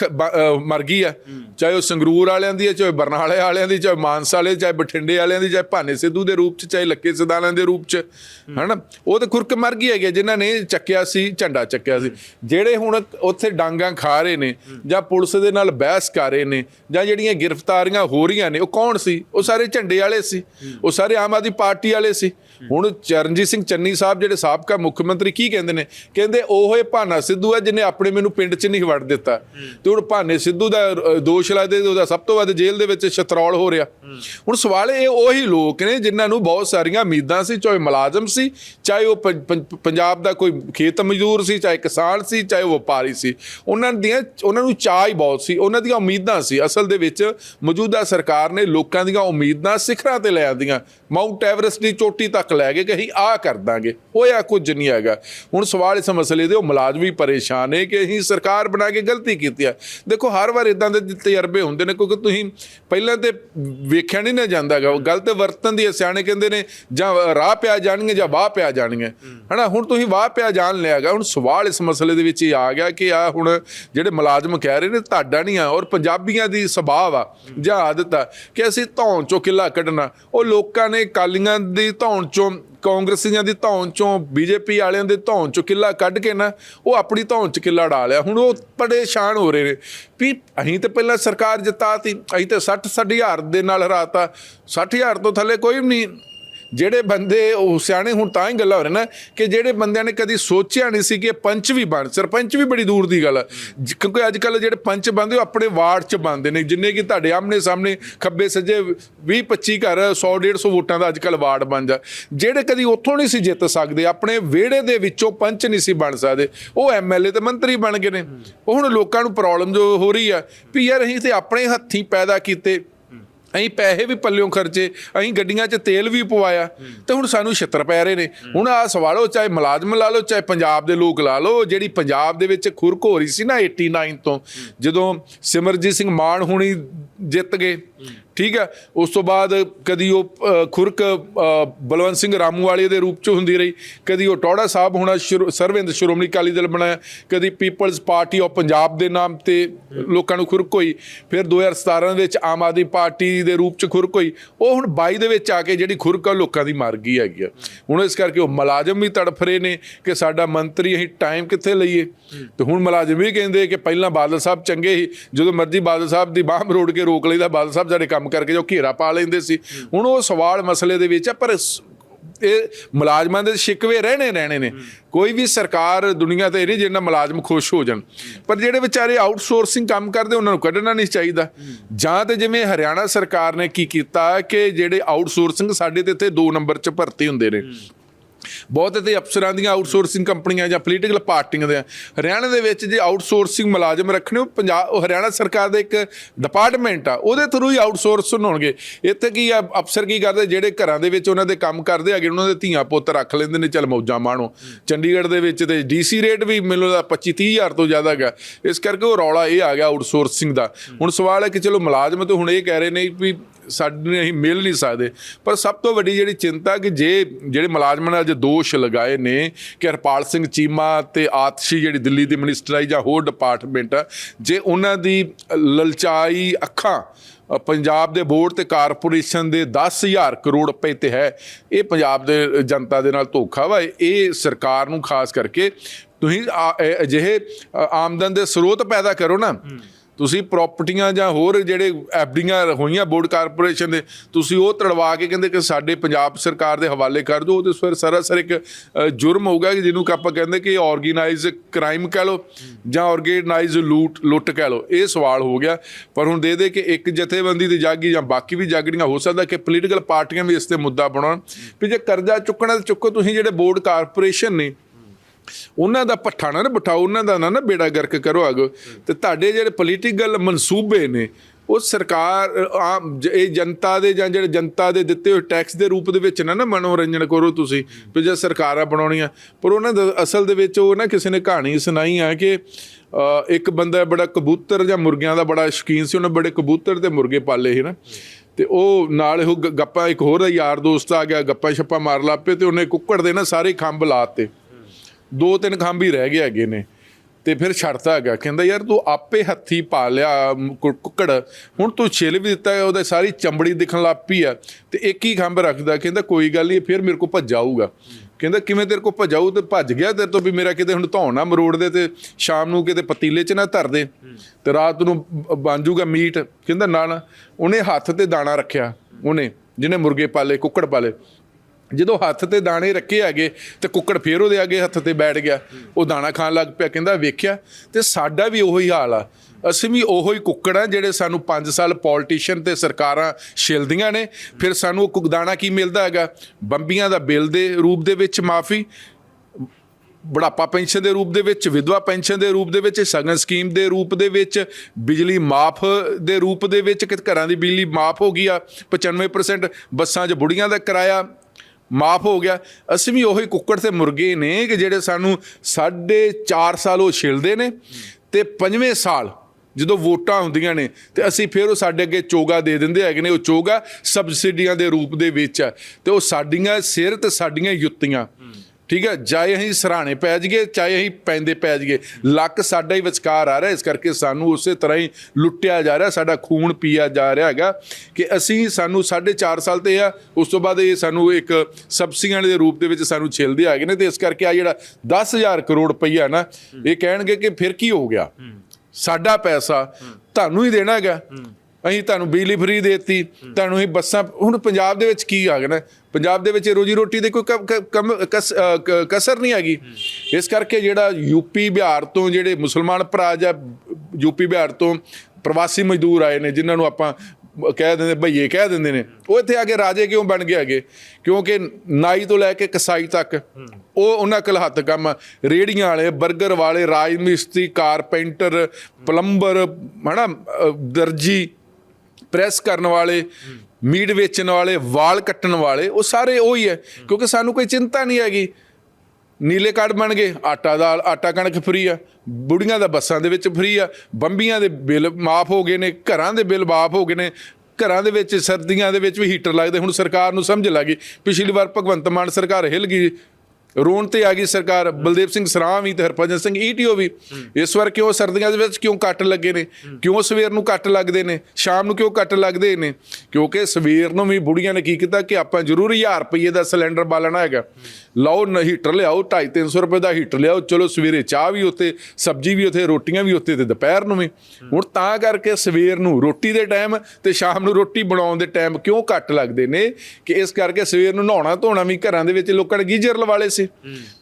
ਮਰ ਗਈ ਆ। ਚਾਹੇ ਉਹ ਸੰਗਰੂਰ ਵਾਲਿਆਂ ਦੀ ਹੈ ਚਾਹੇ ਬਰਨਾਲੇ ਵਾਲਿਆਂ ਦੀ ਚਾਹੇ ਮਾਨਸਾ ਵਾਲੇ ਚਾਹੇ ਬਠਿੰਡੇ ਵਾਲਿਆਂ ਦੀ ਚਾਹੇ ਭਾਨੇ ਸਿੱਧੂ ਦੇ ਰੂਪ ਚ ਚਾਹੇ ਲੱਕੇ ਸਿਧਾਨਾਂ ਦੇ ਰੂਪ ਚ ਹਨਾ? ਉਹ ਤੇ ਖੁਰਕ ਮਰ ਗਈ ਹੈਗੇ ਜਿਨ੍ਹਾਂ ਨੇ ਚੱਕਿਆ ਸੀ ਝੰਡਾ ਚੱਕਿਆ ਸੀ। ਜਿਹੜੇ ਹੁਣ ਉੱਥੇ ਡਾਂਗਾ ਖਾ ਰਹੇ ਨੇ ਜਾਂ ਪੁਲਿਸ ਦੇ ਨਾਲ ਬਹਿਸ ਕਰ ਰਹੇ ਨੇ ਜਾਂ ਜਿਹੜੀਆਂ ਗ੍ਰਿਫਤਾਰੀਆਂ ਹੋ ਰਹੀਆਂ ਨੇ, ਉਹ ਕੌਣ ਸੀ? ਉਹ ਸਾਰੇ ਝੰਡੇ ਵਾਲੇ ਸੀ। ਉਹ ਸਾਰੇ ਆਮ ਆਦਮੀ ਪਾਰਟੀ ਵਾਲੇ ਸੀ। ਹੁਣ ਚਰਨਜੀਤ ਸਿੰਘ ਚੰਨੀ ਸਾਹਿਬ ਜਿਹੜੇ ਸਾਬਕਾ ਮੁੱਖ ਮੰਤਰੀ ਕੀ ਕਹਿੰਦੇ ਨੇ? ਕਹਿੰਦੇ ਉਹ ਇਹ ਭਾਨਾ ਸਿੱਧੂ ਹੈ ਜਿਹਨੇ ਆਪਣੇ ਮੈਨੂੰ ਪਿੰਡ 'ਚ ਨਹੀਂ ਵੜ ਦਿੱਤਾ। ਤੇ ਹੁਣ ਭਾਨੇ ਸਿੱਧੂ ਦਾ ਦੋਸ਼ ਲੱਗਦੇ ਉਹਦਾ ਸਭ ਤੋਂ ਵੱਧ ਜੇਲ੍ਹ ਦੇ ਵਿੱਚ ਛਤਰੌਲ ਹੋ ਰਿਹਾ। ਹੁਣ ਸਵਾਲ ਇਹ ਉਹੀ ਲੋਕ ਨੇ ਜਿਨ੍ਹਾਂ ਨੂੰ ਬਹੁਤ ਸਾਰੀਆਂ ਉਮੀਦਾਂ ਸੀ, ਚਾਹੇ ਮੁਲਾਜ਼ਮ ਸੀ, ਚਾਹੇ ਉਹ ਪੰ- ਪੰਜਾਬ ਦਾ ਕੋਈ ਖੇਤ ਮਜ਼ਦੂਰ ਸੀ, ਚਾਹੇ ਕਿਸਾਨ ਸੀ, ਚਾਹੇ ਉਹ ਵਪਾਰੀ ਸੀ। ਉਹਨਾਂ ਦੀਆਂ, ਉਹਨਾਂ ਨੂੰ ਚਾਹ ਹੀ ਬਹੁਤ ਸੀ, ਉਹਨਾਂ ਦੀਆਂ ਉਮੀਦਾਂ ਸੀ। ਅਸਲ ਦੇ ਵਿੱਚ ਮੌਜੂਦਾ ਸਰਕਾਰ ਨੇ ਲੋਕਾਂ ਦੀਆਂ ਉਮੀਦਾਂ ਸਿਖਰਾਂ ਤੇ ਲੈ ਆਂਦੀਆਂ। ਮਾਊਂਟ ਐਵਰੈਸਟ ਦੀ ਚੋਟੀ ਤੱਕ ਲੈ ਗਏ ਕਿ ਅਸੀਂ ਆਹ ਕਰ ਦਾਂਗੇ। ਹੋਇਆ ਕੁਝ ਨਹੀਂ ਹੈਗਾ। ਹੁਣ ਸਵਾਲ ਇਸ ਮਸਲੇ ਦੇ, ਉਹ ਮੁਲਾਜ਼ਮ ਵੀ ਪਰੇਸ਼ਾਨ ਨੇ ਕਿ ਅਸੀਂ ਸਰਕਾਰ ਬਣਾ ਕੇ ਗਲਤੀ ਕੀਤੀ ਆ। ਦੇਖੋ, ਹਰ ਵਾਰ ਇਦਾਂ ਦੇ ਤਜਰਬੇ ਹੁੰਦੇ ਨੇ, ਕਿਉਂਕਿ ਤੁਸੀਂ ਪਹਿਲਾਂ ਤੇ ਵੇਖਿਆ ਨਹੀਂ ਨਾ ਜਾਂਦਾਗਾ। ਗਲਤ ਵਰਤਨ ਦੀ ਸਿਆਣੇ ਕਹਿੰਦੇ ਨੇ, ਜਾਂ ਰਾਹ ਪਿਆ ਜਾਣਗੇ ਜਾਂ ਵਾਹ ਪਿਆ ਜਾਣਗੇ। ਹਨਾ, ਹੁਣ ਤੁਸੀਂ ਵਾਹ ਪਿਆ ਜਾਣ ਲਿਆਗਾ ਹੁਣ ਸਵਾਲ ਇਸ ਮਸਲੇ ਦੇ ਵਿੱਚ ਇਹ ਆ ਗਿਆ ਕਿ ਆ ਹੁਣ ਜਿਹੜੇ ਮੁਲਾਜ਼ਮ ਕਹਿ ਰਹੇ ਨੇ, ਤੁਹਾਡਾ ਨਹੀਂ ਆ, ਔਰ ਪੰਜਾਬੀਆਂ ਦੀ ਸੁਭਾਅ ਆ, ਜਾਂ ਆਦਤ ਆ ਕਿ ਅਸੀਂ ਧੌਣ ਚੋਂ ਕਿੱਲਾ ਕੱਢਣਾ। ਉਹ ਲੋਕਾਂ ਨੇ ਕਾਲੀਆਂ ਦੀ ਧੌਣ ਚੋਂ ਕਾਂਗਰਸੀਆਂ ਦੀ ਧੌਣ ਚੋਂ, ਬੀਜੇਪੀ ਵਾਲਿਆਂ ਦੇ ਧੌਣ ਚੋਂ ਕਿੱਲਾ ਕੱਢ ਕੇ ਨਾ, ਉਹ ਆਪਣੀ ਧੌਣ ਚ ਕਿੱਲਾ ਡਾ ਲਿਆ। ਹੁਣ ਉਹ ਪਰੇਸ਼ਾਨ ਹੋ ਰਹੇ ਨੇ ਵੀ ਅਸੀਂ ਤੇ ਪਹਿਲਾਂ ਸਰਕਾਰ ਜਿਤਾਤੀ ਅਸੀਂ ਤੇ 60 ਹਜ਼ਾਰ ਦੇ ਨਾਲ ਹਰਾਤਾ। 60000 ਤੋਂ ਥੱਲੇ ਕੋਈ ਵੀ ਨਹੀਂ ਜਿਹੜੇ ਬੰਦੇ, ਉਹ ਸਿਆਣੇ ਹੁਣ ਤਾਂ ਹੀ ਗੱਲਾਂ ਹੋ ਰਹੇ ਨਾ ਕਿ ਜਿਹੜੇ ਬੰਦਿਆਂ ਨੇ ਕਦੀ ਸੋਚਿਆ ਨਹੀਂ ਸੀ ਕਿ ਪੰਚ ਵੀ ਬਣ, ਸਰਪੰਚ ਵੀ ਬੜੀ ਦੂਰ ਦੀ ਗੱਲ ਹੈ ਕਿਉਂਕਿ ਅੱਜ ਕੱਲ ਜਿਹੜੇ ਪੰਚ ਬੰਦੇ ਉਹ ਆਪਣੇ ਵਾਰਡ 'ਚ ਬੰਦੇ ਨੇ। ਜਿੰਨੇ ਕਿ ਤੁਹਾਡੇ ਆਮਨੇ ਸਾਹਮਣੇ ਖੱਬੇ ਸੱਜੇ 20 25 ਘਰ 100 150 ਵੋਟਾਂ ਦਾ ਅੱਜ ਕੱਲ ਵਾਰਡ ਬਣ ਜਾ। ਜਿਹੜੇ ਕਦੀ ਉੱਥੋਂ ਨਹੀਂ ਸੀ ਜਿੱਤ ਸਕਦੇ, ਆਪਣੇ ਵਿਹੜੇ ਦੇ ਵਿੱਚੋਂ ਪੰਚ ਨਹੀਂ ਸੀ ਬਣ ਸਕਦੇ। ਉਹ ਐਮਐਲਏ ਤੇ ਮੰਤਰੀ ਬਣ ਗਏ ਨੇ। ਉਹ ਹੁਣ ਲੋਕਾਂ ਨੂੰ ਪ੍ਰੋਬਲਮ ਜੋ ਹੋ ਰਹੀ ਆ, ਵੀ ਯਾਰ ਅਸੀਂ ਤੇ ਆਪਣੇ ਹੱਥੀਂ ਪੈਦਾ ਕੀਤੇ। ਅਸੀਂ ਪੈਸੇ ਵੀ ਪੱਲਿਓਂ ਖਰਚੇ ਅਸੀਂ ਗੱਡੀਆਂ 'ਚ ਤੇਲ ਵੀ ਪਵਾਇਆ ਤੇ ਹੁਣ ਸਾਨੂੰ ਛਿੱਤਰ ਪੈ ਰਹੇ ਨੇ। ਹੁਣ ਆ ਸਵਾਲੋ ਚਾਹੇ ਮੁਲਾਜ਼ਮ ਲਾ ਲਓ ਚਾਹੇ ਪੰਜਾਬ ਦੇ ਲੋਕ ਲਾ ਲਓ ਜਿਹੜੀ ਪੰਜਾਬ ਦੇ ਵਿੱਚ ਖੁਰਕ ਹੋ ਰਹੀ ਸੀ ਨਾ 89 ਤੋਂ ਜਦੋਂ ਸਿਮਰਜੀਤ ਸਿੰਘ ਮਾਨ ਹੁਣੀ ਜਿੱਤ ਗਏ। ਠੀਕ ਹੈ? ਉਸ ਤੋਂ ਬਾਅਦ ਕਦੀ ਉਹ ਖੁਰਕ ਬਲਵੰਤ ਸਿੰਘ ਰਾਮੂ ਵਾਲੇ ਦੇ ਰੂਪ ਚ ਹੁੰਦੀ ਰਹੀ। ਕਦੀ ਉਹ ਟੌੜਾ ਸਾਹਿਬ ਹੋਣਾ ਸ਼ੁਰੂ- ਸਰਵਿੰਦ ਸ਼੍ਰੋਮਣੀ ਅਕਾਲੀ ਦਲ ਬਣਾਇਆ। ਕਦੀ ਪੀਪਲਜ਼ ਪਾਰਟੀ ਆਫ ਪੰਜਾਬ ਦੇ ਨਾਮ ਤੇ ਲੋਕਾਂ ਨੂੰ ਖੁਰਕ ਹੋਈ। ਫਿਰ 2017 ਵਿੱਚ ਆਮ ਆਦਮੀ ਪਾਰਟੀ ਦੇ ਰੂਪ ਚ ਖੁਰਕ ਹੋਈ। ਉਹ ਹੁਣ 22 ਦੇ ਵਿੱਚ ਆ ਕੇ ਜਿਹੜੀ ਖੁਰਕ ਆ, ਲੋਕਾਂ ਦੀ ਮਾਰ ਗਈ ਹੈਗੀ ਆ। ਹੁਣ ਇਸ ਕਰਕੇ ਉਹ ਮੁਲਾਜ਼ਮ ਵੀ ਤੜਫ ਰਹੇ ਨੇ ਕਿ ਸਾਡਾ ਮੰਤਰੀ ਅਸੀਂ ਟਾਈਮ ਕਿੱਥੇ ਲਈਏ? ਤੇ ਹੁਣ ਮੁਲਾਜ਼ਮ ਵੀ ਕਹਿੰਦੇ ਕਿ ਪਹਿਲਾਂ ਬਾਦਲ ਸਾਹਿਬ ਚੰਗੇ ਸੀ। ਜਦੋਂ ਮਰਜ਼ੀ ਬਾਦਲ ਸਾਹਿਬ ਦੀ ਬਾਹ ਮਰੋੜ ਕੇ ਰੋਕ ਲਈਦਾ, ਬਾਦਲ ਸਾਹਿਬ ਸਾਡੇ ਕੰਮ ਕਰਕੇ ਜੋ ਘੇਰਾ ਪਾ ਲੈਂਦੇ ਸੀ। ਹੁਣ ਉਹ ਸਵਾਲ ਮਸਲੇ ਦੇ ਵਿੱਚ ਆ, ਪਰ ਇਹ ਮੁਲਾਜ਼ਮਾਂ ਦੇ ਸ਼ਿਕਵੇ ਰਹਿਣੇ ਰਹਿਣੇ ਨੇ। ਕੋਈ ਵੀ ਸਰਕਾਰ ਦੁਨੀਆ ਤੇ ਨਹੀਂ, ਜਿੰਨਾ ਮੁਲਾਜ਼ਮ ਖੁਸ਼ ਹੋ ਜਾਣ। ਪਰ ਜਿਹੜੇ ਵਿਚਾਰੇ ਆਊਟਸੋਰਸਿੰਗ ਕੰਮ ਕਰਦੇ, ਉਹਨਾਂ ਨੂੰ ਕੱਢਣਾ ਨਹੀਂ ਚਾਹੀਦਾ। ਜਾਂ ਤੇ ਜਿਵੇਂ ਹਰਿਆਣਾ ਸਰਕਾਰ ਨੇ ਕੀ ਕੀਤਾ, ਕਿ ਜਿਹੜੇ ਆਊਟਸੋਰਸਿੰਗ ਸਾਡੇ ਤੇ ਇੱਥੇ 2 ਨੰਬਰ 'ਚ ਭਰਤੀ ਹੁੰਦੇ ਨੇ। ਬਹੁਤ ਤੇ ਅਫਸਰਾਂ ਦੀਆਂ ਆਊਟਸੋਰਸਿੰਗ ਕੰਪਨੀਆਂ ਜਾਂ ਪੋਲੀਟੀਕਲ ਪਾਰਟੀਆਂ ਦੇ ਹਰਿਆਣਾ ਦੇ ਵਿੱਚ ਜੇ ਆਊਟਸੋਰਸਿੰਗ ਮੁਲਾਜ਼ਮ ਰੱਖਣੇ, ਉਹ ਪੰਜਾਬ, ਉਹ ਹਰਿਆਣਾ ਸਰਕਾਰ ਦਾ ਇੱਕ ਡਿਪਾਰਟਮੈਂਟ ਆ, ਉਹਦੇ ਥਰੂ ਹੀ ਆਊਟਸੋਰਸ ਹੋਣਗੇ। ਇੱਥੇ ਕੀ ਆ, ਅਫਸਰ ਕੀ ਕਰਦੇ, ਜਿਹੜੇ ਘਰਾਂ ਦੇ ਵਿੱਚ ਉਹਨਾਂ ਦੇ ਕੰਮ ਕਰਦੇ ਹੈਗੇ, ਉਹਨਾਂ ਦੇ ਧੀਆਂ ਪੁੱਤ ਰੱਖ ਲੈਂਦੇ ਨੇ, ਚਲ ਮੌਜਾਂ ਮਾਣੋ। ਚੰਡੀਗੜ੍ਹ ਦੇ ਵਿੱਚ ਤੇ ਡੀਸੀ ਰੇਟ ਵੀ ਮੈਨੂੰ ਦਾ 25 30 ਹਜ਼ਾਰ ਤੋਂ ਜ਼ਿਆਦਾ ਹੈਗਾ। ਇਸ ਕਰਕੇ ਉਹ ਰੌਲਾ ਇਹ ਆ ਗਿਆ ਆਊਟਸੋਰਸਿੰਗ ਦਾ। ਹੁਣ ਸਵਾਲ ਹੈ ਕਿ ਚਲੋ ਮੁਲਾਜ਼ਮ ਤੇ ਹੁਣ ਇਹ ਕਹਿ ਰਹੇ ਨੇ ਵੀ ਸਾਡੇ ਅਸੀਂ ਮਿਲ ਨਹੀਂ ਸਕਦੇ। ਪਰ ਸਭ ਤੋਂ ਵੱਡੀ ਜਿਹੜੀ ਚਿੰਤਾ ਕਿ ਜੇ ਜਿਹੜੇ ਮੁਲਾਜ਼ਮਾਂ ਨੇ ਅੱਜ ਦੋਸ਼ ਲਗਾਏ ਨੇ ਕਿ ਹਰਪਾਲ ਸਿੰਘ ਚੀਮਾ ਤੇ ਆਤਸ਼ੀ ਜਿਹੜੀ ਦਿੱਲੀ ਦੀ ਮਿਨਿਸਟਰ ਆਈ ਜਾਂ ਹੋਰ ਡਿਪਾਰਟਮੈਂਟ ਆ, ਜੇ ਉਹਨਾਂ ਦੀ ਲਲਚਾਈ ਅੱਖਾਂ ਪੰਜਾਬ ਦੇ ਬੋਰਡ ਤੇ ਕਾਰਪੋਰੇਸ਼ਨ ਦੇ 10000 ਕਰੋੜ ਰੁਪਏ ਤੇ ਹੈ, ਇਹ ਪੰਜਾਬ ਦੇ ਜਨਤਾ ਦੇ ਨਾਲ ਧੋਖਾ ਵਾ। ਇਹ ਸਰਕਾਰ ਨੂੰ ਖਾਸ ਕਰਕੇ ਤੁਸੀਂ ਅਜਿਹੇ ਆਮਦਨ ਦੇ ਸਰੋਤ ਪੈਦਾ ਕਰੋ ਨਾ। ਤੁਸੀਂ ਪ੍ਰਾਪਰਟੀਆਂ ਜਾਂ ਹੋਰ ਜਿਹੜੇ ਐਫਡੀਆਂ ਹੋਈਆਂ ਬੋਰਡ ਕਾਰਪੋਰੇਸ਼ਨ ਦੇ ਤੁਸੀਂ ਉਹ ਤੜਵਾ ਕੇ ਕਹਿੰਦੇ ਕਿ ਸਾਡੇ ਪੰਜਾਬ ਸਰਕਾਰ ਦੇ ਹਵਾਲੇ ਕਰ ਦਿਓ ਉਹ ਤੇ ਫਿਰ ਸਰਾਸਰ ਇੱਕ ਅ, ਜੁਰਮ ਹੋਊਗਾ ਕਿ ਜਿਹਨੂੰ ਕਿ ਆਪਾਂ ਕਹਿੰਦੇ ਕਿ ਆਰਗੇਨਾਈਜ਼ ਕ੍ਰਾਈਮ ਕਹਿ ਲਓ ਜਾਂ ਆਰਗੇਨਾਈਜ਼ ਲੂਟ ਲੁੱਟ ਕਹਿ ਲਓ ਇਹ ਸਵਾਲ ਹੋ ਗਿਆ। ਪਰ ਹੁਣ ਦੇ ਦੇ ਕਿ ਇੱਕ ਜਥੇਬੰਦੀ ਦੀ ਜਾਗੀ ਜਾਂ ਬਾਕੀ ਵੀ ਜਾਗੜੀਆਂ ਹੋ ਸਕਦਾ ਕਿ ਪੋਲੀਟੀਕਲ ਪਾਰਟੀਆਂ ਵੀ ਇਸ ਤੇ ਮੁੱਦਾ ਬਣਾਉਣ। ਵੀ ਜੇ ਕਰਜ਼ਾ ਚੁੱਕਣਾ ਤਾਂ ਚੁੱਕੋ ਤੁਸੀਂ ਜਿਹੜੇ ਬੋਰਡ ਕਾਰਪੋਰੇਸ਼ਨ ਨੇ ਉਹਨਾਂ ਦਾ ਪੱਠਾ ਨਾ ਨਾ ਬਿਠਾਓ, ਉਹਨਾਂ ਦਾ ਨਾ ਨਾ ਬੇੜਾ ਗਰਕ ਕਰੋ ਅਗੋ। ਤੇ ਤੁਹਾਡੇ ਜਿਹੜੇ ਪੋਲੀਟੀਕਲ ਮਨਸੂਬੇ ਨੇ, ਉਹ ਸਰਕਾਰ ਆਮ ਜ- ਇਹ ਜਨਤਾ ਦੇ ਜਾਂ ਜਿਹੜੇ ਜਨਤਾ ਦੇ ਦਿੱਤੇ ਹੋਏ ਟੈਕਸ ਦੇ ਰੂਪ ਦੇ ਵਿੱਚ ਨਾ ਨਾ ਮਨੋਰੰਜਨ ਕਰੋ ਤੁਸੀਂ, ਵੀ ਜੇ ਸਰਕਾਰਾਂ ਬਣਾਉਣੀਆਂ। ਪਰ ਉਹਨਾਂ ਦਾ ਅਸਲ ਦੇ ਵਿੱਚ ਉਹ ਨਾ ਕਿਸੇ ਨੇ ਕਹਾਣੀ ਸੁਣਾਈ ਆ ਕਿ ਇੱਕ ਬੰਦਾ ਬੜਾ ਕਬੂਤਰ ਜਾਂ ਮੁਰਗਿਆਂ ਦਾ ਬੜਾ ਸ਼ੌਕੀਨ ਸੀ, ਉਹਨੇ ਬੜੇ ਕਬੂਤਰ ਤੇ ਮੁਰਗੇ ਪਾਲੇ ਸੀ ਨਾ। ਤੇ ਉਹ ਨਾਲ ਉਹ ਗ- ਗੱਪਾਂ, ਇੱਕ ਹੋਰ ਯਾਰ ਦੋਸਤ ਆ ਗਿਆ ਗੱਪਾਂ ਛੱਪਾਂ ਮਾਰ ਲਾਪੇ ਤੇ ਉਹਨੇ ਕੁੱਕੜ ਦੇ ਨਾ ਸਾਰੇ ਖੰਭ ਲਾਤੇ ਦੋ ਤਿੰਨ ਖੰਭ ਹੀ ਰਹਿ ਗਏ ਹੈਗੇ ਨੇ। ਤੇ ਫਿਰ ਛੱਡਤਾ ਹੈਗਾ। ਕਹਿੰਦਾ ਯਾਰ ਤੂੰ ਆਪੇ ਹੱਥੀ ਪਾ ਲਿਆ ਕੁ- ਕੁੱਕੜ। ਹੁਣ ਤੂੰ ਛਿਲ ਵੀ ਦਿੱਤਾ ਹੈ, ਉਹਦਾ ਸਾਰੀ ਚਮੜੀ ਦਿਖਣ ਲੱਗ ਪਈ ਆ ਤੇ ਇੱਕ ਹੀ ਖੰਭ ਰੱਖਦਾ। ਕਹਿੰਦਾ ਕੋਈ ਗੱਲ ਨਹੀਂ ਫਿਰ ਮੇਰੇ ਕੋ ਭੱਜਾਊਗਾ ਕਹਿੰਦਾ ਕਿਵੇਂ ਤੇਰੇ ਕੋ ਭਜਾਊ ਤੇ ਭੱਜ ਗਿਆ ਤੇਰੇ ਤੋਂ ਵੀ ਮੇਰਾ ਕਿਤੇ ਹੁਣ ਧੌਣ ਨਾ ਮਰੋੜ ਦੇ ਤੇ ਸ਼ਾਮ ਨੂੰ ਕਿਤੇ ਪਤੀਲੇ 'ਚ ਨਾ ਧਰ ਦੇ ਤੇ ਰਾਤ ਨੂੰ ਬ- ਬਣ ਜੂਗਾ ਮੀਟ। ਕਹਿੰਦਾ ਨਾ ਨਾ। ਉਹਨੇ ਹੱਥ ਤੇ ਦਾਣਾ ਰੱਖਿਆ ਉਹਨੇ ਜਿਹਨੇ ਮੁਰਗੇ ਪਾਲੇ ਕੁੱਕੜ ਪਾਲੇ। ਜਦੋਂ ਹੱਥ ਤੇ ਦਾਣੇ ਰੱਖੇ ਹੈਗੇ ਤੇ ਕੁੱਕੜ ਫੇਰ ਉਹਦੇ ਅੱਗੇ ਹੱਥ ਤੇ ਬੈਠ ਗਿਆ, ਉਹ ਦਾਣਾ ਖਾਣ ਲੱਗ ਪਿਆ, ਕਹਿੰਦਾ ਵੇਖਿਆ ਤੇ ਸਾਡਾ ਵੀ ਉਹੀ ਹਾਲ ਆ। ਅਸੀਂ ਵੀ ਉਹੀ ਕੁੱਕੜ ਆ ਜਿਹੜੇ ਸਾਨੂੰ 5 ਸਾਲ ਪੋਲਿਟਿਸ਼ੀਅਨ ਤੇ ਸਰਕਾਰਾਂ ਛਿਲਦੀਆਂ ਨੇ, ਫਿਰ ਸਾਨੂੰ ਉਹ ਕੁ- ਦਾਣਾ ਕੀ ਮਿਲਦਾ ਹੈਗਾ? ਬੰਬੀਆਂ ਦਾ ਬਿੱਲ ਦੇ ਰੂਪ ਦੇ ਵਿੱਚ ਮਾਫੀ, ਬੁਢਾਪਾ ਪੈਨਸ਼ਨ ਦੇ ਰੂਪ ਦੇ ਵਿੱਚ, ਵਿਧਵਾ ਪੈਨਸ਼ਨ ਦੇ ਰੂਪ ਦੇ ਵਿੱਚ, ਸਗਨ ਸਕੀਮ ਦੇ ਰੂਪ ਦੇ ਵਿੱਚ, ਬਿਜਲੀ ਮਾਫ ਦੇ ਰੂਪ ਦੇ ਵਿੱਚ, ਕਿ ਘਰਾਂ ਦੀ ਬਿਜਲੀ ਮਾਫ ਹੋ ਗਈ ਆ 95% ਬੱਸਾਂ 'ਚ ਬੁੜੀਆਂ ਦਾ ਕਿਰਾਇਆ ਮਾਫ ਹੋ ਗਿਆ। ਅਸੀਂ ਵੀ ਉਹੀ ਕੁੱਕੜ ਤੇ ਮੁਰਗੇ ਨੇ ਕਿ ਜਿਹੜੇ ਸਾਨੂੰ ਸਾਢੇ 4 ਸਾਲ ਉਹ ਛਿਲਦੇ ਨੇ ਤੇ ਪੰਜਵੇਂ ਸਾਲ ਜਦੋਂ ਵੋਟਾਂ ਹੁੰਦੀਆਂ ਨੇ ਤੇ ਅਸੀਂ ਫਿਰ ਉਹ ਸਾਡੇ ਅੱਗੇ ਚੋਗਾ ਦੇ ਦਿੰਦੇ ਹੈਗੇ ਨੇ। ਉਹ ਚੋਗਾ ਸਬਸਿਡੀਆਂ ਦੇ ਰੂਪ ਦੇ ਵਿੱਚ ਹੈ ਤੇ ਉਹ ਸਾਡੀਆਂ ਸਿਰ ਤੇ ਸਾਡੀਆਂ ਯੁੱਤੀਆਂ। ਠੀਕ ਹੈ ਚਾਹੇ ਅਸੀਂ ਸਰਾਣੇ ਪੈ ਜਾਈਏ ਚਾਹੇ ਅਸੀਂ ਪੈਂਦੇ ਪੈ ਜਾਈਏ। ਲੱਕ ਸਾਡਾ ਹੀ ਵਿਚਕਾਰ ਆ ਰਿਹਾ ਇਸ ਕਰਕੇ ਸਾਨੂੰ ਉਸੇ ਤਰ੍ਹਾਂ ਹੀ ਲੁੱਟਿਆ ਜਾ ਰਿਹਾ ਸਾਡਾ ਖੂਨ ਪੀਆ ਜਾ ਰਿਹਾ ਹੈਗਾ ਕਿ ਅਸੀਂ ਸਾਨੂੰ 4.5 ਸਾਲ ਤੇ ਆ ਉਸ ਤੋਂ ਬਾਅਦ ਇਹ ਸਾਨੂੰ ਇੱਕ ਸਬਸਿਡੀਆਂ ਦੇ ਰੂਪ ਦੇ ਵਿੱਚ ਸਾਨੂੰ ਛਿਲਦੇ ਹੈਗੇ ਨੇ ਤੇ ਇਸ ਕਰਕੇ ਆ ਜਿਹੜਾ 10000 ਕਰੋੜ ਰੁਪਈਆ ਨਾ ਇਹ ਕਹਿਣਗੇ ਕਿ ਫਿਰ ਕੀ ਹੋ ਗਿਆ? ਸਾਡਾ ਪੈਸਾ ਤੁਹਾਨੂੰ ਹੀ ਦੇਣਾ ਹੈਗਾ। ਅਸੀਂ ਤੁਹਾਨੂੰ ਬਿਜਲੀ ਫਰੀ ਦੇਤੀ ਤੁਹਾਨੂੰ ਹੀ ਬੱਸਾਂ ਹੁਣ ਪੰਜਾਬ ਦੇ ਵਿੱਚ ਕੀ ਆ ਗਿਆ ਨਾ? ਪੰਜਾਬ ਦੇ ਵਿੱਚ ਰੋਜੀ ਰੋਟੀ ਦੇ ਕੋਈ ਕਸਰ ਨਹੀਂ ਹੈਗੀ। ਇਸ ਕਰਕੇ ਜਿਹੜਾ ਯੂਪੀ ਬਿਹਾਰ ਤੋਂ ਜਿਹੜੇ ਮੁਸਲਮਾਨ ਭਰਾ ਜਾਂ ਯੂਪੀ ਬਿਹਾਰ ਤੋਂ ਪ੍ਰਵਾਸੀ ਮਜ਼ਦੂਰ ਆਏ ਨੇ ਜਿਨ੍ਹਾਂ ਨੂੰ ਆਪਾਂ ਕਹਿ ਦਿੰਦੇ ਭਈਏ ਕਹਿ ਦਿੰਦੇ ਨੇ ਉਹ ਇੱਥੇ ਆ ਕੇ ਰਾਜੇ ਕਿਉਂ ਬਣ ਗਏ ਹੈਗੇ? ਕਿਉਂਕਿ ਨਾਈ ਤੋਂ ਲੈ ਕੇ ਕਸਾਈ ਤੱਕ ਉਹ ਉਹਨਾਂ ਕੋਲ ਹੱਥ ਕੰਮ ਆ। ਰੇਹੜੀਆਂ ਵਾਲੇ 버ਗਰ ਵਾਲੇ ਰਾਜ ਮਿਸਤਰੀ ਕਾਰਪੈਂਟਰ ਪਲੰਬਰ ਹਨਾ ਦਰਜੀ ਪ੍ਰੈਸ ਕਰਨ ਵਾਲੇ, ਮੀਟ ਵੇਚਣ ਵਾਲੇ, ਵਾਲ ਕੱਟਣ ਵਾਲੇ, ਉਹ ਸਾਰੇ ਉਹੀ ਹੈ, ਕਿਉਂਕਿ ਸਾਨੂੰ ਕੋਈ ਚਿੰਤਾ ਨਹੀਂ ਹੈਗੀ। ਨੀਲੇ ਕਾਰਡ ਬਣ ਗਏ, ਆਟਾ ਦਾਲ, ਆਟਾ ਕਣਕ ਫਰੀ ਆ, ਬੁੜੀਆਂ ਦਾ ਬੱਸਾਂ ਦੇ ਵਿੱਚ ਫਰੀ ਆ, ਬੰਬੀਆਂ ਦੇ ਬਿੱਲ ਮਾਫ ਹੋ ਗਏ ਨੇ, ਘਰਾਂ ਦੇ ਬਿੱਲ ਮਾਫ ਹੋ ਗਏ ਨੇ, ਘਰਾਂ ਦੇ ਵਿੱਚ ਸਰਦੀਆਂ ਦੇ ਵਿੱਚ ਵੀ ਹੀਟਰ ਲੱਗਦੇ, ਹੁਣ ਸਰਕਾਰ ਨੂੰ ਸਮਝ ਲੱਗੀ ਪਿਛਲੀ ਵਾਰ ਭਗਵੰਤ ਮਾਨ ਸਰਕਾਰ ਹਿੱਲ ਗਈ ਰੋਣ ਤੇ ਆ ਗਈ ਸਰਕਾਰ ਬਲਦੇਵ ਸਿੰਘ ਸਰਾਮ ਵੀ ਤੇ ਹਰਭਜਨ ਸਿੰਘ ਈਟੀਓ ਵੀ। ਇਸ ਵਾਰ ਕਿਉਂ ਸਰਦੀਆਂ ਦੇ ਵਿੱਚ ਕਿਉਂ ਕੱਟ ਲੱਗੇ ਨੇ? ਕਿਉਂ ਸਵੇਰ ਨੂੰ ਕੱਟ ਲੱਗਦੇ ਨੇ? ਸ਼ਾਮ ਨੂੰ ਕਿਉਂ ਕੱਟ ਲੱਗਦੇ ਨੇ? ਕਿਉਂਕਿ ਸਵੇਰ ਨੂੰ ਵੀ ਬੁੜੀਆਂ ਨੇ ਕੀ ਕੀਤਾ ਕਿ ਆਪਾਂ ਜ਼ਰੂਰ 1000 ਰੁਪਏ ਦਾ ਸਿਲੰਡਰ ਬਾਲਣਾ ਹੈਗਾ। ਲਓ ਨ ਹੀਟਰ ਲਿਆਓ 2.5 300 ਰੁਪਏ ਦਾ ਹੀਟਰ ਲਿਆਓ ਚਲੋ ਸਵੇਰੇ ਚਾਹ ਵੀ ਉੱਤੇ ਸਬਜ਼ੀ ਵੀ ਉੱਥੇ ਰੋਟੀਆਂ ਵੀ ਉੱਤੇ ਤੇ ਦੁਪਹਿਰ ਨੂੰ ਵੀ। ਹੁਣ ਤਾਂ ਕਰਕੇ ਸਵੇਰ ਨੂੰ ਰੋਟੀ ਦੇ ਟਾਈਮ ਤੇ ਸ਼ਾਮ ਨੂੰ ਰੋਟੀ ਬਣਾਉਣ ਦੇ ਟਾਈਮ ਕਿਉਂ ਘੱਟ ਲੱਗਦੇ ਨੇ? ਕਿ ਇਸ ਕਰਕੇ ਸਵੇਰ ਨੂੰ ਨਹਾਉਣਾ ਧੋਣਾ ਵੀ ਘਰਾਂ ਦੇ ਵਿੱਚ ਲੋਕਾਂ ਨੇ ਗੀਜ਼ਰ ਲਵਾ ਲਏ ਸੀ।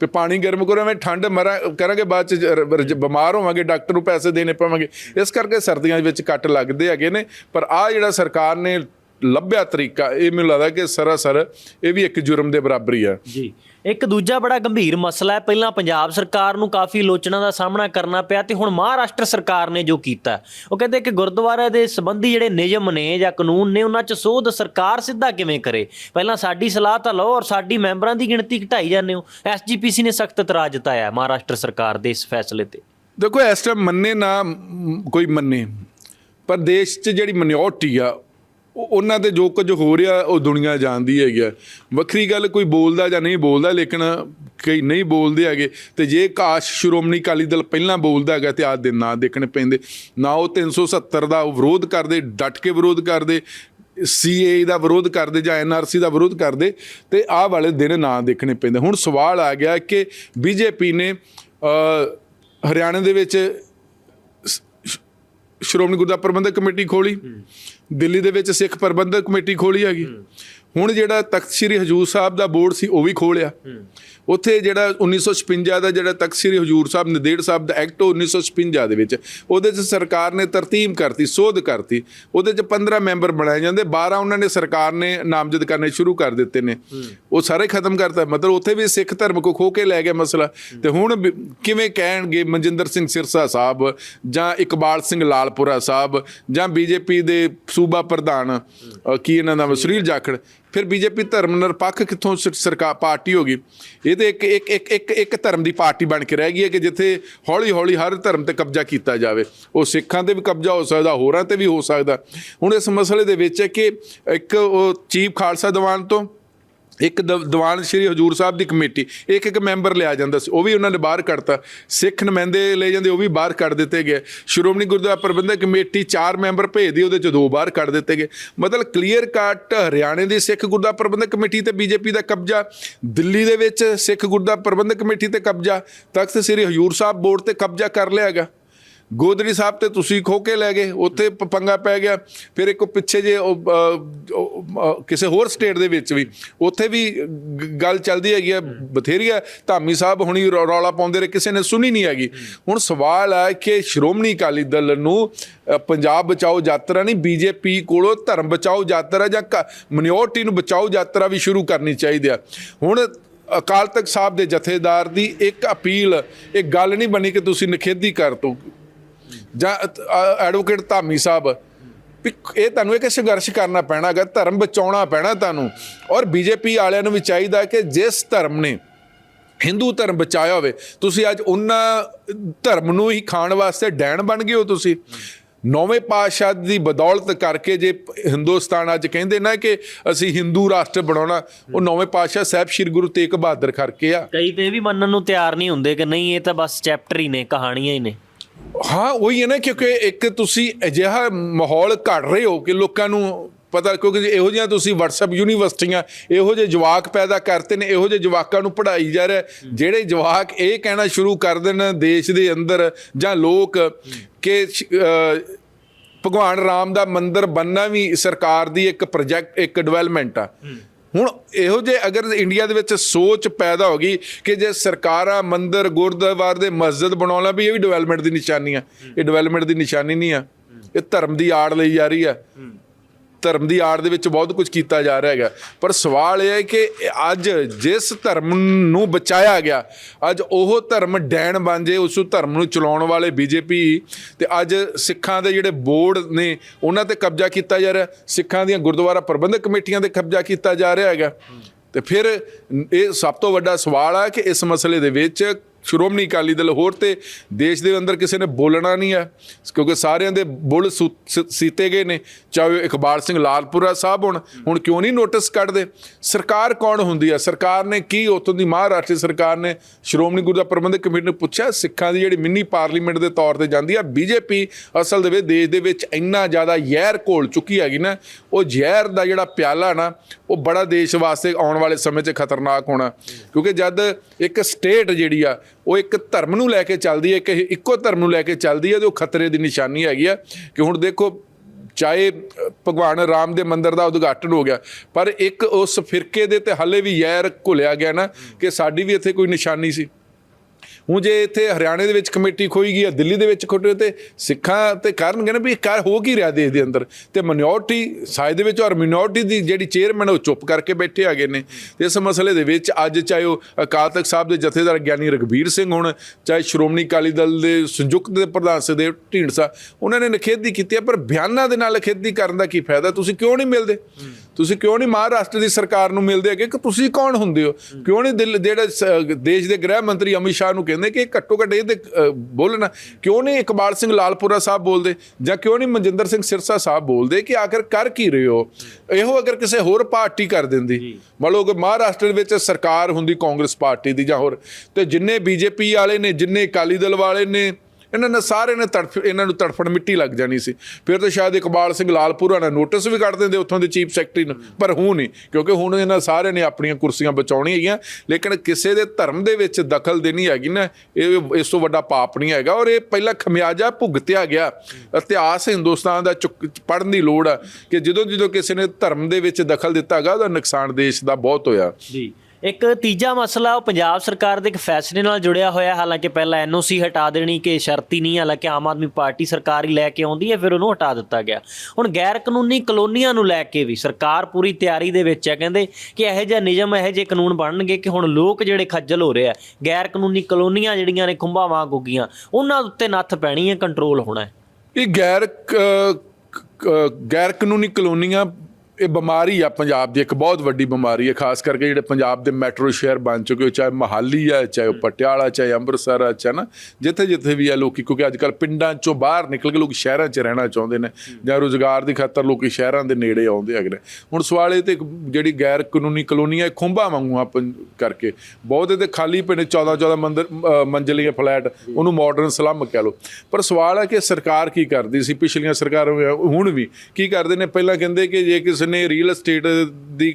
ਵੀ ਪਾਣੀ ਗਰਮ ਕਰੋ, ਐਵੇਂ ਠੰਡ ਮਰਾਂ, ਕਰਾਂਗੇ ਬਾਅਦ ਚ ਬਿਮਾਰ ਹੋਵਾਂਗੇ, ਡਾਕਟਰ ਨੂੰ ਪੈਸੇ ਦੇਣੇ ਪਵਾਂਗੇ। ਇਸ ਕਰਕੇ ਸਰਦੀਆਂ ਦੇ ਵਿੱਚ ਕੱਟ ਲੱਗਦੇ ਹੈਗੇ ਨੇ। ਪਰ ਆ ਜਿਹੜਾ ਸਰਕਾਰ ਨੇ ਲੱਭਿਆ ਤਰੀਕਾ ਇਹ ਮੈਨੂੰ ਲੱਗਦਾ ਕਿ ਸਰਾਸਰ ਇਹ ਵੀ ਇੱਕ ਜੁਰਮ ਦੇ ਬਰਾਬਰ ਹੀ ਆ। ਜੀ। ਇੱਕ ਦੂਜਾ ਬੜਾ ਗੰਭੀਰ ਮਸਲਾ ਹੈ। ਪਹਿਲਾਂ ਪੰਜਾਬ ਸਰਕਾਰ ਨੂੰ ਕਾਫੀ ਲੋਚਨਾ ਦਾ ਸਾਹਮਣਾ ਕਰਨਾ ਪਿਆ ਤੇ ਹੁਣ ਮਹਾਰਾਸ਼ਟਰ ਸਰਕਾਰ ਨੇ ਜੋ ਕੀਤਾ। ਉਹ ਕਹਿੰਦੇ ਕਿ ਗੁਰਦੁਆਰਾ ਦੇ ਸੰਬੰਧੀ ਜਿਹੜੇ ਨਿਯਮ ਨੇ ਜਾਂ ਕਾਨੂੰਨ ਨੇ ਉਹਨਾਂ 'ਚ ਸੋਧ ਸਰਕਾਰ ਸਿੱਧਾ ਕਿਵੇਂ ਕਰੇ? ਪਹਿਲਾਂ ਸਾਡੀ ਸਲਾਹ ਤਾਂ ਲਓ ਔਰ ਸਾਡੀ ਮੈਂਬਰਾਂ ਦੀ ਗਿਣਤੀ ਘਟਾਈ ਜਾਂਦੇ ਹੋ। ਐਸਜੀਪੀਸੀ ਨੇ ਸਖਤ ਇਤਰਾਜ਼ ਜਤਾਇਆ ਮਹਾਰਾਸ਼ਟਰ ਸਰਕਾਰ ਦੇ ਇਸ ਫੈਸਲੇ ਤੇ। ਦੇਖੋ ਇਸ ਟਾਈਮ ਮੰਨੇ ਨਾ ਕੋਈ ਮੰਨੇ ਪਰ ਦੇਸ਼ 'ਚ ਜਿਹੜੀ ਮਿਨੋਰਟੀ ਆ ਉਹ- ਉਹਨਾਂ ਤੇ ਜੋ ਕੁਝ ਹੋ ਰਿਹਾ ਉਹ ਦੁਨੀਆ ਜਾਣਦੀ ਹੈਗੀ ਆ। ਵੱਖਰੀ ਗੱਲ ਕੋਈ ਬੋਲਦਾ ਜਾਂ ਨਹੀਂ ਬੋਲਦਾ ਲੇਕਿਨ ਕਈ ਨਹੀਂ ਬੋਲਦੇ ਹੈਗੇ। ਤੇ ਜੇ ਕਾਸ਼ ਸ਼੍ਰੋਮਣੀ ਅਕਾਲੀ ਦਲ ਪਹਿਲਾਂ ਬੋਲਦਾ ਹੈਗਾ ਤੇ ਆਹ ਦਿਨ ਨਾ ਦੇਖਣੇ ਪੈਂਦੇ। ਨਾ ਉਹ 370 ਦਾ ਉਹ ਵਿਰੋਧ ਕਰਦੇ ਡਟ ਕੇ ਵਿਰੋਧ ਕਰਦੇ ਸੀਏ ਦਾ ਵਿਰੋਧ ਕਰਦੇ ਜਾਂ ਐਨਆਰਸੀ ਦਾ ਵਿਰੋਧ ਕਰਦੇ ਤੇ ਆਹ ਵਾਲੇ ਦਿਨ ਨਾ ਦੇਖਣੇ ਪੈਂਦੇ। ਹੁਣ ਸਵਾਲ ਆ ਗਿਆ ਕਿ ਬੀਜੇਪੀ ਨੇ ਅ, ਹਰਿਆਣਾ ਦੇ ਵਿੱਚ ਸ਼- ਸ਼੍ਰੋਮਣੀ ਗੁਰਦੁਆਰਾ ਪ੍ਰਬੰਧਕ ਕਮੇਟੀ ਖੋਲੀ। ਦਿੱਲੀ ਦੇ ਵਿੱਚ ਸਿੱਖ ਪ੍ਰਬੰਧਕ ਕਮੇਟੀ ਖੋਲੀ ਹੈਗੀ। ਹੁਣ ਜਿਹੜਾ ਤਖਤ ਸ੍ਰੀ ਹਜੂਰ ਸਾਹਿਬ ਦਾ ਬੋਰਡ ਸੀ ਉਹ ਵੀ ਖੋਲਿਆ ਉੱਥੇ ਜਿਹੜਾ 1956 ਦਾ ਜਿਹੜਾ ਤਖਤ ਸ੍ਰੀ ਹਜੂਰ ਸਾਹਿਬ ਨੰਦੇੜ ਸਾਹਿਬ ਦਾ ਐਕਟ 1956 ਦੇ ਵਿੱਚ ਉਹਦੇ 'ਚ ਸਰਕਾਰ ਨੇ ਤਰਤੀਬ ਕਰਤੀ ਸੋਧ ਕਰਤੀ। ਉਹਦੇ 'ਚ 15 ਮੈਂਬਰ ਬਣਾਏ ਜਾਂਦੇ 12 ਉਹਨਾਂ ਨੇ ਸਰਕਾਰ ਨੇ ਨਾਮਜ਼ਦ ਕਰਨੇ ਸ਼ੁਰੂ ਕਰ ਦਿੱਤੇ ਨੇ। ਉਹ ਸਾਰੇ ਖਤਮ ਕਰਤਾ। ਮਤਲਬ ਉੱਥੇ ਵੀ ਸਿੱਖ ਧਰਮ ਕੋ ਖੋ ਕੇ ਲੈ ਗਿਆ ਮਸਲਾ। ਤੇ ਹੁਣ ਕਿਵੇਂ ਕਹਿਣਗੇ ਮਨਜਿੰਦਰ ਸਿੰਘ ਸਿਰਸਾ ਸਾਹਿਬ ਜਾਂ ਇਕਬਾਲ ਸਿੰਘ ਲਾਲਪੁਰਾ ਸਾਹਿਬ ਜਾਂ ਬੀਜੇਪੀ ਦੇ ਸੂਬਾ ਪ੍ਰਧਾਨ ਕੀ ਇਹਨਾਂ ਦਾ ਸੁਨੀਲ ਜਾਖੜ। ਫਿਰ ਬੀਜੇਪੀ ਧਰਮ ਨਿਰਪੱਖ ਕਿੱਥੋਂ ਸ- ਸਰਕਾਰ ਪਾਰਟੀ ਹੋ ਗਈ? ਇਹ ਤੇ ਇੱਕ ਇੱਕ ਇੱਕ ਇੱਕ ਇੱਕ ਧਰਮ ਦੀ ਪਾਰਟੀ ਬਣ ਕੇ ਰਹਿ ਗਈ ਹੈ ਕਿ ਜਿੱਥੇ ਹੌਲੀ ਹੌਲੀ ਹਰ ਧਰਮ ਤੇ ਕਬਜ਼ਾ ਕੀਤਾ ਜਾਵੇ। ਉਹ ਸਿੱਖਾਂ ਤੇ ਵੀ ਕਬਜ਼ਾ ਹੋ ਸਕਦਾ, ਹੋਰਾਂ ਤੇ ਵੀ ਹੋ ਸਕਦਾ। ਹੁਣ ਇਸ ਮਸਲੇ ਦੇ ਵਿੱਚ ਹੈ ਕਿ ਇੱਕ ਉਹ ਚੀਫ ਖਾਲਸਾ ਦੀਵਾਨ ਤੋਂ ਇੱਕ ਦ- ਦੀਵਾਨ ਸ਼੍ਰੀ ਹਜੂਰ ਸਾਹਿਬ ਦੀ ਕਮੇਟੀ, ਇੱਕ ਇੱਕ ਮੈਂਬਰ ਲਿਆ ਜਾਂਦਾ ਸੀ, ਉਹ ਵੀ ਉਹਨਾਂ ਨੇ ਬਾਹਰ ਕੱਢਤਾ। ਸਿੱਖ ਨੁਮਾਇੰਦੇ ਲੈ ਜਾਂਦੇ, ਉਹ ਵੀ ਬਾਹਰ ਕੱਢ ਦਿੱਤੇ ਗਏ। ਸ਼੍ਰੋਮਣੀ ਗੁਰਦੁਆਰਾ ਪ੍ਰਬੰਧਕ ਕਮੇਟੀ ਚਾਰ ਮੈਂਬਰ ਭੇਜਦੀ, ਉਹਦੇ ਚ ਦੋ ਬਾਹਰ ਕੱਢ ਦਿੱਤੇ ਗਏ। ਮਤਲਬ ਕਲੀਅਰ ਕੱਟ ਹਰਿਆਣੇ ਦੀ ਸਿੱਖ ਗੁਰਦੁਆਰਾ ਪ੍ਰਬੰਧਕ ਕਮੇਟੀ ਤੇ ਬੀਜੇਪੀ ਦਾ ਕਬਜ਼ਾ, ਦਿੱਲੀ ਦੇ ਵਿੱਚ ਸਿੱਖ ਗੁਰਦੁਆਰਾ ਪ੍ਰਬੰਧਕ ਕਮੇਟੀ ਤੇ ਕਬਜ਼ਾ, ਤਖਤ ਸ੍ਰੀ ਹਜੂਰ ਸਾਹਿਬ ਬੋਰਡ ਤੇ ਕਬਜ਼ਾ ਕਰ ਲਿਆ ਹੈਗਾ। ਗੋਦਰੀ ਸਾਹਿਬ ਤੇ ਤੁਸੀਂ ਖੋ ਕੇ ਲੈ ਗਏ, ਉੱਥੇ ਪੰਗਾ ਪੈ ਗਿਆ। ਫਿਰ ਇੱਕ ਪਿੱਛੇ ਜੇ ਕਿਸੇ ਹੋਰ ਸਟੇਟ ਦੇ ਵਿੱਚ ਵੀ, ਉੱਥੇ ਵੀ ਗੱਲ ਚੱਲਦੀ ਹੈਗੀ ਆ ਬਥੇਰੀਆ ਧਾਮੀ ਸਾਹਿਬ ਹੁਣੀ ਰੌ- ਰੌਲਾ ਪਾਉਂਦੇ ਰਹੇ, ਕਿਸੇ ਨੇ ਸੁਣੀ ਨਹੀਂ ਹੈਗੀ। ਹੁਣ ਸਵਾਲ ਹੈ ਕਿ ਸ਼੍ਰੋਮਣੀ ਅਕਾਲੀ ਦਲ ਨੂੰ ਪੰਜਾਬ ਬਚਾਓ ਯਾਤਰਾ ਨਹੀਂ, ਬੀਜੇਪੀ ਕੋਲੋਂ ਧਰਮ ਬਚਾਓ ਯਾਤਰਾ ਜਾਂ ਮਿਨੋਰਟੀ ਨੂੰ ਬਚਾਓ ਯਾਤਰਾ ਵੀ ਸ਼ੁਰੂ ਕਰਨੀ ਚਾਹੀਦੀ ਆ। ਹੁਣ ਅਕਾਲ ਤਖਤ ਸਾਹਿਬ ਦੇ ਜਥੇਦਾਰ ਦੀ ਇੱਕ ਅਪੀਲ, ਇਹ ਗੱਲ ਨਹੀਂ ਬਣੀ ਕਿ ਤੁਸੀਂ ਨਿਖੇਧੀ ਕਰ ਤੋ ਜਾਂ ਐਡਵੋਕੇਟ ਧਾਮੀ ਸਾਹਿਬ, ਵੀ ਇਹ ਤੁਹਾਨੂੰ ਇੱਕ ਸੰਘਰਸ਼ ਕਰਨਾ ਪੈਣਾ ਹੈਗਾ, ਧਰਮ ਬਚਾਉਣਾ ਪੈਣਾ ਤੁਹਾਨੂੰ। ਔਰ ਬੀਜੇਪੀ ਵਾਲਿਆਂ ਨੂੰ ਵੀ ਚਾਹੀਦਾ ਕਿ ਜਿਸ ਧਰਮ ਨੇ ਹਿੰਦੂ ਧਰਮ ਬਚਾਇਆ ਹੋਵੇ, ਤੁਸੀਂ ਅੱਜ ਉਹਨਾਂ ਧਰਮ ਨੂੰ ਹੀ ਖਾਣ ਵਾਸਤੇ ਡੈਣ ਬਣ ਗਏ ਹੋ ਤੁਸੀਂ। ਨੌਵੇਂ ਪਾਤਸ਼ਾਹ ਦੀ ਬਦੌਲਤ ਕਰਕੇ ਜੇ ਹਿੰਦੁਸਤਾਨ ਅੱਜ ਕਹਿੰਦੇ ਨਾ ਕਿ ਅਸੀਂ ਹਿੰਦੂ ਰਾਸ਼ਟਰ ਬਣਾਉਣਾ, ਉਹ ਨੌਵੇਂ ਪਾਤਸ਼ਾਹ ਸਾਹਿਬ ਸ੍ਰੀ ਗੁਰੂ ਤੇਗ ਬਹਾਦਰ ਕਰਕੇ ਆ। ਕਈ ਤੇ ਇਹ ਵੀ ਮੰਨਣ ਨੂੰ ਤਿਆਰ ਨਹੀਂ ਹੁੰਦੇ ਕਿ ਨਹੀਂ, ਇਹ ਤਾਂ ਬਸ ਚੈਪਟਰ ਹੀ ਨੇ, ਕਹਾਣੀਆਂ ਹੀ ਨੇ। ਹਾਂ, ਉਹੀ ਹੈ ਨਾ ਕਿਉਂਕਿ ਇੱਕ ਤੁਸੀਂ ਅਜਿਹਾ ਮਾਹੌਲ ਘੜ ਰਹੇ ਹੋ ਕਿ ਲੋਕਾਂ ਨੂੰ ਪਤਾ, ਕਿਉਂਕਿ ਇਹੋ ਜਿਹੀਆਂ ਤੁਸੀਂ WhatsApp ਯੂਨੀਵਰਸਿਟੀਆਂ, ਇਹੋ ਜਿਹੇ ਜਵਾਕ ਪੈਦਾ ਕਰਤੇ ਨੇ, ਇਹੋ ਜਿਹੇ ਜਵਾਕਾਂ ਨੂੰ ਪੜ੍ਹਾਈ ਜਾ ਰਿਹਾ, ਜਿਹੜੇ ਜਵਾਕ ਇਹ ਕਹਿਣਾ ਸ਼ੁਰੂ ਕਰ ਦੇਣ ਦੇਸ਼ ਦੇ ਅੰਦਰ ਜਾਂ ਲੋਕ ਕਿ ਭਗਵਾਨ ਰਾਮ ਦਾ ਮੰਦਿਰ ਬੰਨਣਾ ਵੀ ਸਰਕਾਰ ਦੀ ਇੱਕ ਪ੍ਰੋਜੈਕਟ ਇੱਕ ਡਿਵੈਲਪਮੈਂਟ ਆ। ਹੁਣ ਇਹੋ ਜੇ ਅਗਰ ਇੰਡੀਆ ਦੇ ਵਿੱਚ ਸੋਚ ਪੈਦਾ ਹੋ ਗਈ ਕਿ ਜੇ ਸਰਕਾਰਾਂ ਮੰਦਰ, ਗੁਰਦੁਆਰੇ ਦੇ ਮਸਜਿਦ ਬਣਾਉਣਾ ਵੀ ਇਹ ਵੀ ਡਿਵੈਲਪਮੈਂਟ ਦੀ ਨਿਸ਼ਾਨੀ ਆ। ਇਹ ਡਿਵੈਲਪਮੈਂਟ ਦੀ ਨਿਸ਼ਾਨੀ ਨਹੀਂ ਆ। ਇਹ ਧਰਮ ਦੀ ਆੜ ਲਈ ਜਾ ਰਹੀ ਆ। ਧਰਮ ਦੀ ਆੜ ਦੇ ਵਿੱਚ ਬਹੁਤ ਕੁਝ ਕੀਤਾ ਜਾ ਰਿਹਾ ਹੈਗਾ। ਪਰ ਸਵਾਲ ਇਹ ਹੈ ਕਿ ਅੱਜ ਜਿਸ ਧਰਮ ਨੂੰ ਬਚਾਇਆ ਗਿਆ, ਅੱਜ ਉਹ ਧਰਮ ਡੈਣ ਬਣ ਜੇ, ਉਸ ਧਰਮ ਨੂੰ ਚਲਾਉਣ ਵਾਲੇ ਬੀਜੇਪੀ ਤੇ ਅੱਜ ਸਿੱਖਾਂ ਦੇ ਜਿਹੜੇ ਬੋਰਡ ਨੇ, ਉਹਨਾਂ ਤੇ ਕਬਜ਼ਾ ਕੀਤਾ ਜਾ ਰਿਹਾ, ਸਿੱਖਾਂ ਦੀਆਂ ਗੁਰਦੁਆਰਾ ਪ੍ਰਬੰਧਕ ਕਮੇਟੀਆਂ ਤੇ ਕਬਜ਼ਾ ਕੀਤਾ ਜਾ ਰਿਹਾ ਹੈਗਾ। ਤੇ ਫਿਰ ਇਹ ਸਭ ਤੋਂ ਵੱਡਾ ਸਵਾਲ ਆ ਕਿ ਇਸ ਮਸਲੇ ਦੇ ਵਿੱਚ ਸ਼੍ਰੋਮਣੀ ਅਕਾਲੀ ਦਲ ਹੋਰ ਤੇ ਦੇਸ਼ ਦੇ ਅੰਦਰ ਕਿਸੇ ਨੇ ਬੋਲਣਾ ਨਹੀਂ ਆ ਕਿਉਂਕਿ ਸਾਰਿਆਂ ਦੇ ਬੁੱਲ ਸੁ- ਸੀਤੇ ਗਏ ਨੇ, ਚਾਹੇ ਉਹ ਇਕਬਾਲ ਸਿੰਘ ਲਾਲਪੁਰਾ ਸਾਹਿਬ ਹੁਣ ਹੁਣ ਕਿਉਂ ਨਹੀਂ ਨੋਟਿਸ ਕੱਢਦੇ? ਸਰਕਾਰ ਕੌਣ ਹੁੰਦੀ ਆ ਸਰਕਾਰ ਨੇ ਕੀ ਉਤੋਂ ਦੀ ਮਹਾਰਾਸ਼ਟਰ ਸਰਕਾਰ ਨੇ ਸ਼੍ਰੋਮਣੀ ਗੁਰਦੁਆਰਾ ਪ੍ਰਬੰਧਕ ਕਮੇਟੀ ਨੂੰ ਪੁੱਛਿਆ, ਸਿੱਖਾਂ ਦੀ ਜਿਹੜੀ ਮਿੰਨੀ ਪਾਰਲੀਮੈਂਟ ਦੇ ਤੌਰ ਤੇ ਜਾਂਦੀ ਆ, ਬੀਜੇਪੀ ਅਸਲ ਦੇ ਵਿੱਚ ਦੇਸ਼ ਦੇ ਵਿੱਚ ਇੰਨਾ ਜ਼ਿਆਦਾ ਜ਼ਹਿਰ ਘੋਲ ਚੁੱਕੀ ਹੈਗੀ ਨਾ, ਉਹ ਜ਼ਹਿਰ ਦਾ ਜਿਹੜਾ ਪਿਆਲਾ ਨਾ, ਉਹ ਬੜਾ ਦੇਸ਼ ਵਾਸਤੇ ਆਉਣ ਵਾਲੇ ਸਮੇਂ 'ਚ ਖਤਰਨਾਕ ਹੋਣਾ, ਕਿਉਂਕਿ ਜਦ ਇੱਕ ਸਟੇਟ ਜਿਹੜੀ ਆ ਉਹ ਇੱਕ ਧਰਮ ਨੂੰ ਲੈ ਕੇ ਚੱਲਦੀ ਹੈ ਕਿ ਇੱਕੋ ਧਰਮ ਨੂੰ ਲੈ ਕੇ ਚੱਲਦੀ ਹੈ ਤੇ ਉਹ ਖਤਰੇ ਦੀ ਨਿਸ਼ਾਨੀ ਹੈਗੀ ਆ ਕਿ ਹੁਣ ਦੇਖੋ, ਚਾਹੇ ਭਗਵਾਨ ਰਾਮ ਦੇ ਮੰਦਿਰ ਦਾ ਉਦਘਾਟਨ ਹੋ ਗਿਆ, ਪਰ ਇੱਕ ਉਸ ਫਿਰਕੇ ਦੇ ਤੇ ਹੱਲੇ ਵੀ ਜ਼ਹਿਰ ਘੁਲਿਆ ਗਿਆ ਨਾ ਕਿ ਸਾਡੀ ਵੀ ਇੱਥੇ ਕੋਈ ਨਿਸ਼ਾਨੀ ਸੀ। ਹੁਣ ਜੇ ਇੱਥੇ ਹਰਿਆਣੇ ਦੇ ਵਿੱਚ ਕਮੇਟੀ ਖੋਈ ਗਈ ਆ ਦਿੱਲੀ ਦੇ ਵਿੱਚ ਖੋਟੇ ਤੇ ਸਿੱਖਾਂ ਤੇ ਕਰਨਗੇ ਨਾ ਵੀ ਇਹ ਹੋ ਕੀ ਰਿਹਾ ਦੇਸ਼ ਦੇ ਅੰਦਰ? ਤੇ ਮਿਨੋਰਟੀ ਸਾਇਦ ਦੇ ਵਿੱਚ ਔਰ ਮਿਨੋਰਟੀ ਦੀ ਜਿਹੜੀ ਚੇਅਰਮੈਨ ਉਹ ਚੁੱਪ ਕਰਕੇ ਬੈਠੇ ਹੈਗੇ ਨੇ। ਇਸ ਮਸਲੇ ਦੇ ਵਿੱਚ ਅੱਜ ਚਾਹੇ ਉਹ ਅਕਾਲ ਤਖਤ ਸਾਹਿਬ ਦੇ ਜਥੇਦਾਰ ਗਿਆਨੀ ਰਗਵੀਰ ਸਿੰਘ ਹੋਣ, ਚਾਹੇ ਸ਼੍ਰੋਮਣੀ ਅਕਾਲੀ ਦਲ ਦੇ ਸੰਯੁਕਤ ਦੇ ਪ੍ਰਧਾਨ ਸਦੇਵ ਢੀਂਡਸਾ, ਉਹਨਾਂ ਨੇ ਨਖੇਦੀ ਕੀਤੀ ਹੈ, ਪਰ ਬਿਆਨਾਂ ਦੇ ਨਾਲ ਨਖੇਦੀ ਕਰਨ ਦਾ ਕੀ ਫਾਇਦਾ? ਤੁਸੀਂ ਕਿਉਂ ਨਹੀਂ ਮਿਲਦੇ? ਤੁਸੀਂ ਕਿਉਂ ਨਹੀਂ ਮਹਾਰਾਸ਼ਟਰ ਦੀ ਸਰਕਾਰ ਨੂੰ ਮਿਲਦੇ ਹੈਗੇ ਕਿ ਤੁਸੀਂ ਕੌਣ ਹੁੰਦੇ ਹੋ? ਕਿਉਂ ਨਹੀਂ ਦਿਲ ਜਿਹੜੇ ਦੇਸ਼ ਦੇ ਗ੍ਰਹਿ ਮੰਤਰੀ ਅਮਿਤ ਸ਼ਾਹ ਨੂੰ ਕਹਿੰਦੇ ਕਿ ਘੱਟੋ ਘੱਟ ਇਹਦੇ ਬੋਲਣਾ ਕਿਉਂ ਨਹੀਂ ਇਕਬਾਲ ਸਿੰਘ ਲਾਲਪੁਰਾ ਸਾਹਿਬ ਬੋਲਦੇ? ਜਾਂ ਕਿਉਂ ਨਹੀਂ ਮਨਜਿੰਦਰ ਸਿੰਘ ਸਿਰਸਾ ਸਾਹਿਬ ਬੋਲਦੇ ਕਿ ਆਖਰ ਕਰ ਕੀ ਰਹੇ ਹੋ? ਇਹੋ ਅਗਰ ਕਿਸੇ ਹੋਰ ਪਾਰਟੀ ਕਰ ਦਿੰਦੀ। ਮੰਨ ਲਓ ਕਿ ਮਹਾਰਾਸ਼ਟਰ ਵਿੱਚ ਸਰਕਾਰ ਹੁੰਦੀ ਕਾਂਗਰਸ ਪਾਰਟੀ ਦੀ ਜਾਂ ਹੋਰ। ਤੇ ਜਿੰਨੇ ਬੀਜੇਪੀ ਵਾਲੇ ਨੇ ਜਿੰਨੇ ਅਕਾਲੀ ਦਲ ਵਾਲੇ ਨੇ ਇਹਨਾਂ ਨੇ ਸਾਰੇ ਨੇ ਤੜਫ, ਇਹਨਾਂ ਨੂੰ ਤੜਫੜ ਮਿੱਟੀ ਲੱਗ ਜਾਣੀ ਸੀ। ਫਿਰ ਤਾਂ ਸ਼ਾਇਦ ਇਕਬਾਲ ਸਿੰਘ ਲਾਲਪੁਰਾ ਨੇ ਨੋਟਿਸ ਵੀ ਕੱਢ ਦਿੰਦੇ ਉੱਥੋਂ ਦੇ ਚੀਫ ਸੈਕਟਰੀ ਨੂੰ, ਪਰ ਹੁਣ ਨਹੀਂ, ਕਿਉਂਕਿ ਹੁਣ ਇਹਨਾਂ ਸਾਰਿਆਂ ਨੇ ਆਪਣੀਆਂ ਕੁਰਸੀਆਂ ਬਚਾਉਣੀਆਂ ਹੈਗੀਆਂ, ਲੇਕਿਨ ਕਿਸੇ ਦੇ ਧਰਮ ਦੇ ਵਿੱਚ ਦਖਲ ਦੇਣੀ ਹੈਗੀ ਨਾ, ਇਹ ਇਸ ਤੋਂ ਵੱਡਾ ਪਾਪ ਨਹੀਂ ਹੈਗਾ, ਔਰ ਇਹ ਪਹਿਲਾ ਖਮਿਆਜਾ ਭੁਗਤਿਆ ਗਿਆ। ਇਤਿਹਾਸ ਹਿੰਦੁਸਤਾਨ ਦਾ ਪੜਨ ਦੀ ਲੋੜ ਆ ਕਿ ਜਦੋਂ ਜਦੋਂ ਕਿਸੇ ਨੇ ਧਰਮ ਦੇ ਵਿੱਚ ਦਖਲ ਦਿੱਤਾ ਹੈਗਾ, ਉਹਦਾ ਨੁਕਸਾਨ ਦੇਸ਼ ਦਾ ਬਹੁਤ ਹੋਇਆ। ਜੀ। ਇੱਕ ਤੀਜਾ ਮਸਲਾ, ਉਹ ਪੰਜਾਬ ਸਰਕਾਰ ਦੇ ਇੱਕ ਫੈਸਲੇ ਨਾਲ ਜੁੜਿਆ ਹੋਇਆ ਹਾਲਾਂਕਿ ਪਹਿਲਾਂ ਐਨਓਸੀ ਹਟਾ ਦੇਣੀ, ਕਿ ਸ਼ਰਤੀ ਨਹੀਂ, ਹਾਲਾਂਕਿ ਆਮ ਆਦਮੀ ਪਾਰਟੀ ਸਰਕਾਰ ਹੀ ਲੈ ਕੇ ਆਉਂਦੀ ਹੈ, ਫਿਰ ਉਹਨੂੰ ਹਟਾ ਦਿੱਤਾ ਗਿਆ। ਹੁਣ ਗੈਰ ਕਾਨੂੰਨੀ ਕਲੋਨੀਆਂ ਨੂੰ ਲੈ ਕੇ ਵੀ ਸਰਕਾਰ ਪੂਰੀ ਤਿਆਰੀ ਦੇ ਵਿੱਚ ਹੈ, ਕਹਿੰਦੇ ਕਿ ਇਹੋ ਜਿਹਾ ਨਿਯਮ, ਇਹੋ ਜਿਹੇ ਕਾਨੂੰਨ ਬਣਨਗੇ ਕਿ ਹੁਣ ਲੋਕ ਜਿਹੜੇ ਖੱਜਲ ਹੋ ਰਹੇ ਆ ਗੈਰ ਕਾਨੂੰਨੀ ਕਲੋਨੀਆਂ ਜਿਹੜੀਆਂ ਨੇ ਖੁੰਭਾ ਵਾਂਗ ਉੱਗੀਆਂ ਉਹਨਾਂ ਉੱਤੇ ਨੱਥ ਪੈਣੀ ਹੈ, ਕੰਟਰੋਲ ਹੋਣਾ ਹੈ। ਇਹ ਗੈਰ ਗੈਰ ਕਾਨੂੰਨੀ ਕਲੋਨੀਆਂ ਇਹ ਬਿਮਾਰੀ ਆ ਪੰਜਾਬ ਦੀ, ਇੱਕ ਬਹੁਤ ਵੱਡੀ ਬਿਮਾਰੀ ਹੈ ਖਾਸ ਕਰਕੇ ਜਿਹੜੇ ਪੰਜਾਬ ਦੇ ਮੈਟਰੋ ਸ਼ਹਿਰ ਬਣ ਚੁੱਕੇ ਹੋ ਚਾਹੇ ਮਹਾਲੀ ਆ, ਚਾਹੇ ਉਹ ਪਟਿਆਲਾ, ਚਾਹੇ ਅੰਮ੍ਰਿਤਸਰ ਆ, ਚਾਹੇ ਨਾ ਜਿੱਥੇ ਜਿੱਥੇ ਵੀ ਆ ਲੋਕੀ, ਕਿਉਂਕਿ ਅੱਜ ਕੱਲ ਪਿੰਡਾਂ ਚੋਂ ਬਾਹਰ ਨਿਕਲ ਕੇ ਲੋਕ ਸ਼ਹਿਰਾਂ 'ਚ ਰਹਿਣਾ ਚਾਹੁੰਦੇ ਨੇ, ਜਾਂ ਰੋਜ਼ਗਾਰ ਦੀ ਖਾਤਰ ਲੋਕੀ ਸ਼ਹਿਰਾਂ ਦੇ ਨੇੜੇ ਆਉਂਦੇ ਹੈਗੇ ਨੇ। ਹੁਣ ਸਵਾਲ ਇਹ ਤੇ ਇੱਕ ਜਿਹੜੀ ਗੈਰ ਕਾਨੂੰਨੀ ਕਲੋਨੀਆਂ ਇਹ ਖੁੰਭਾਂ ਵਾਂਗੂ ਆ ਕਰਕੇ, ਬਹੁਤ ਇਹਦੇ ਖਾਲੀ ਪਿੰਡ ਨੇ 14 14 ਮੰਦਰ ਮੰਜ਼ਲੀਆਂ ਫਲੈਟ, ਉਹਨੂੰ ਮਾਡਰਨ ਸਲਮ ਕਹਿ ਲਓ। ਪਰ ਸਵਾਲ ਹੈ ਕਿ ਸਰਕਾਰ ਕੀ ਕਰਦੀ ਸੀ, ਪਿਛਲੀਆਂ ਸਰਕਾਰਾਂ ਹੁਣ ਵੀ ਕੀ ਕਰਦੇ ਨੇ? ਪਹਿਲਾਂ ਕਹਿੰਦੇ ਕਿ ਜੇ ਕਿਸੇ ਨੇ ਰੀਅਲ ਏਸਟੇਟ ਦੀ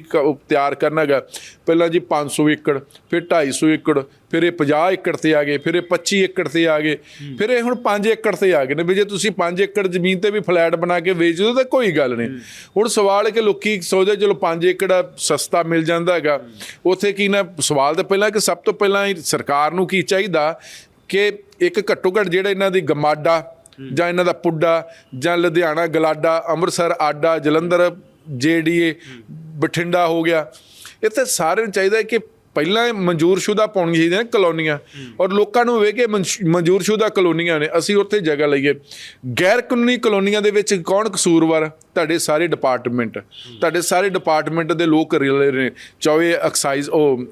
ਤਿਆਰ ਕਰਨਾ ਹੈਗਾ। ਪਹਿਲਾਂ ਜੀ 500 ਏਕੜ ਫਿਰ 250 ਏਕੜ ਫਿਰ ਇਹ 50 ਏਕੜ ਤੇ ਆ ਗਏ ਫਿਰ ਇਹ 25 ਏਕੜ ਤੇ ਆ ਗਏ ਫਿਰ ਇਹ ਹੁਣ 5 ਏਕੜ ਤੇ ਆ ਗਏ ਨੇ ਵੀ ਜੇ ਤੁਸੀਂ 5 ਏਕੜ ਜ਼ਮੀਨ ਤੇ ਵੀ ਫਲੈਟ ਬਣਾ ਕੇ ਵੇਚ ਦਿਓ ਤਾਂ ਕੋਈ ਗੱਲ ਨਹੀਂ। ਹੁਣ ਸਵਾਲ ਕਿ ਲੋਕੀ ਸੋਚਦੇ ਚਲੋ 5 ਏਕੜ ਸਸਤਾ ਮਿਲ ਜਾਂਦਾ ਹੈਗਾ। ਉੱਥੇ ਕੀ ਨਾ ਸਵਾਲ ਤਾਂ ਪਹਿਲਾਂ ਕਿ ਸਭ ਤੋਂ ਪਹਿਲਾਂ ਸਰਕਾਰ ਨੂੰ ਕੀ ਚਾਹੀਦਾ ਕਿ ਇੱਕ ਘੱਟੋ ਘੱਟ ਜਿਹੜਾ ਇਹਨਾਂ ਦੀ ਗਮਾਡਾ ਜਾਂ ਇਹਨਾਂ ਦਾ ਪੁੱਡਾ ਜਾਂ ਲੁਧਿਆਣਾ ਗਲਾਡਾ ਅੰਮ੍ਰਿਤਸਰ ਆਡਾ ਜਲੰਧਰ ਜੇਡੀਏ ਬਠਿੰਡਾ ਹੋ ਗਿਆ। ਇੱਥੇ ਸਾਰਿਆਂ ਨੂੰ ਚਾਹੀਦਾ ਹੈ ਕਿ ਪਹਿਲਾਂ ਮਨਜ਼ੂਰਸ਼ੁਦਾ ਪਾਉਣੀਆਂ ਚਾਹੀਦੀਆਂ ਨੇ ਕਲੋਨੀਆਂ। ਔਰ ਲੋਕਾਂ ਨੂੰ ਵੇ ਕਿ ਮਨਜ਼ੂਰਸ਼ੁਦਾ ਕਲੋਨੀਆਂ ਨੇ ਅਸੀਂ ਉੱਥੇ ਜਗ੍ਹਾ ਲਈਏ। ਗੈਰ ਕਾਨੂੰਨੀ ਕਲੋਨੀਆਂ ਦੇ ਵਿੱਚ ਕੌਣ ਕਸੂਰਵਾਰ? ਤੁਹਾਡੇ ਸਾਰੇ ਡਿਪਾਰਟਮੈਂਟ। ਤੁਹਾਡੇ ਸਾਰੇ ਡਿਪਾਰਟਮੈਂਟ ਦੇ ਲੋਕ ਰਿਲੇ ਨੇ। ਚਾਹੇ ਐਕਸਾਈਜ਼ ਉਹ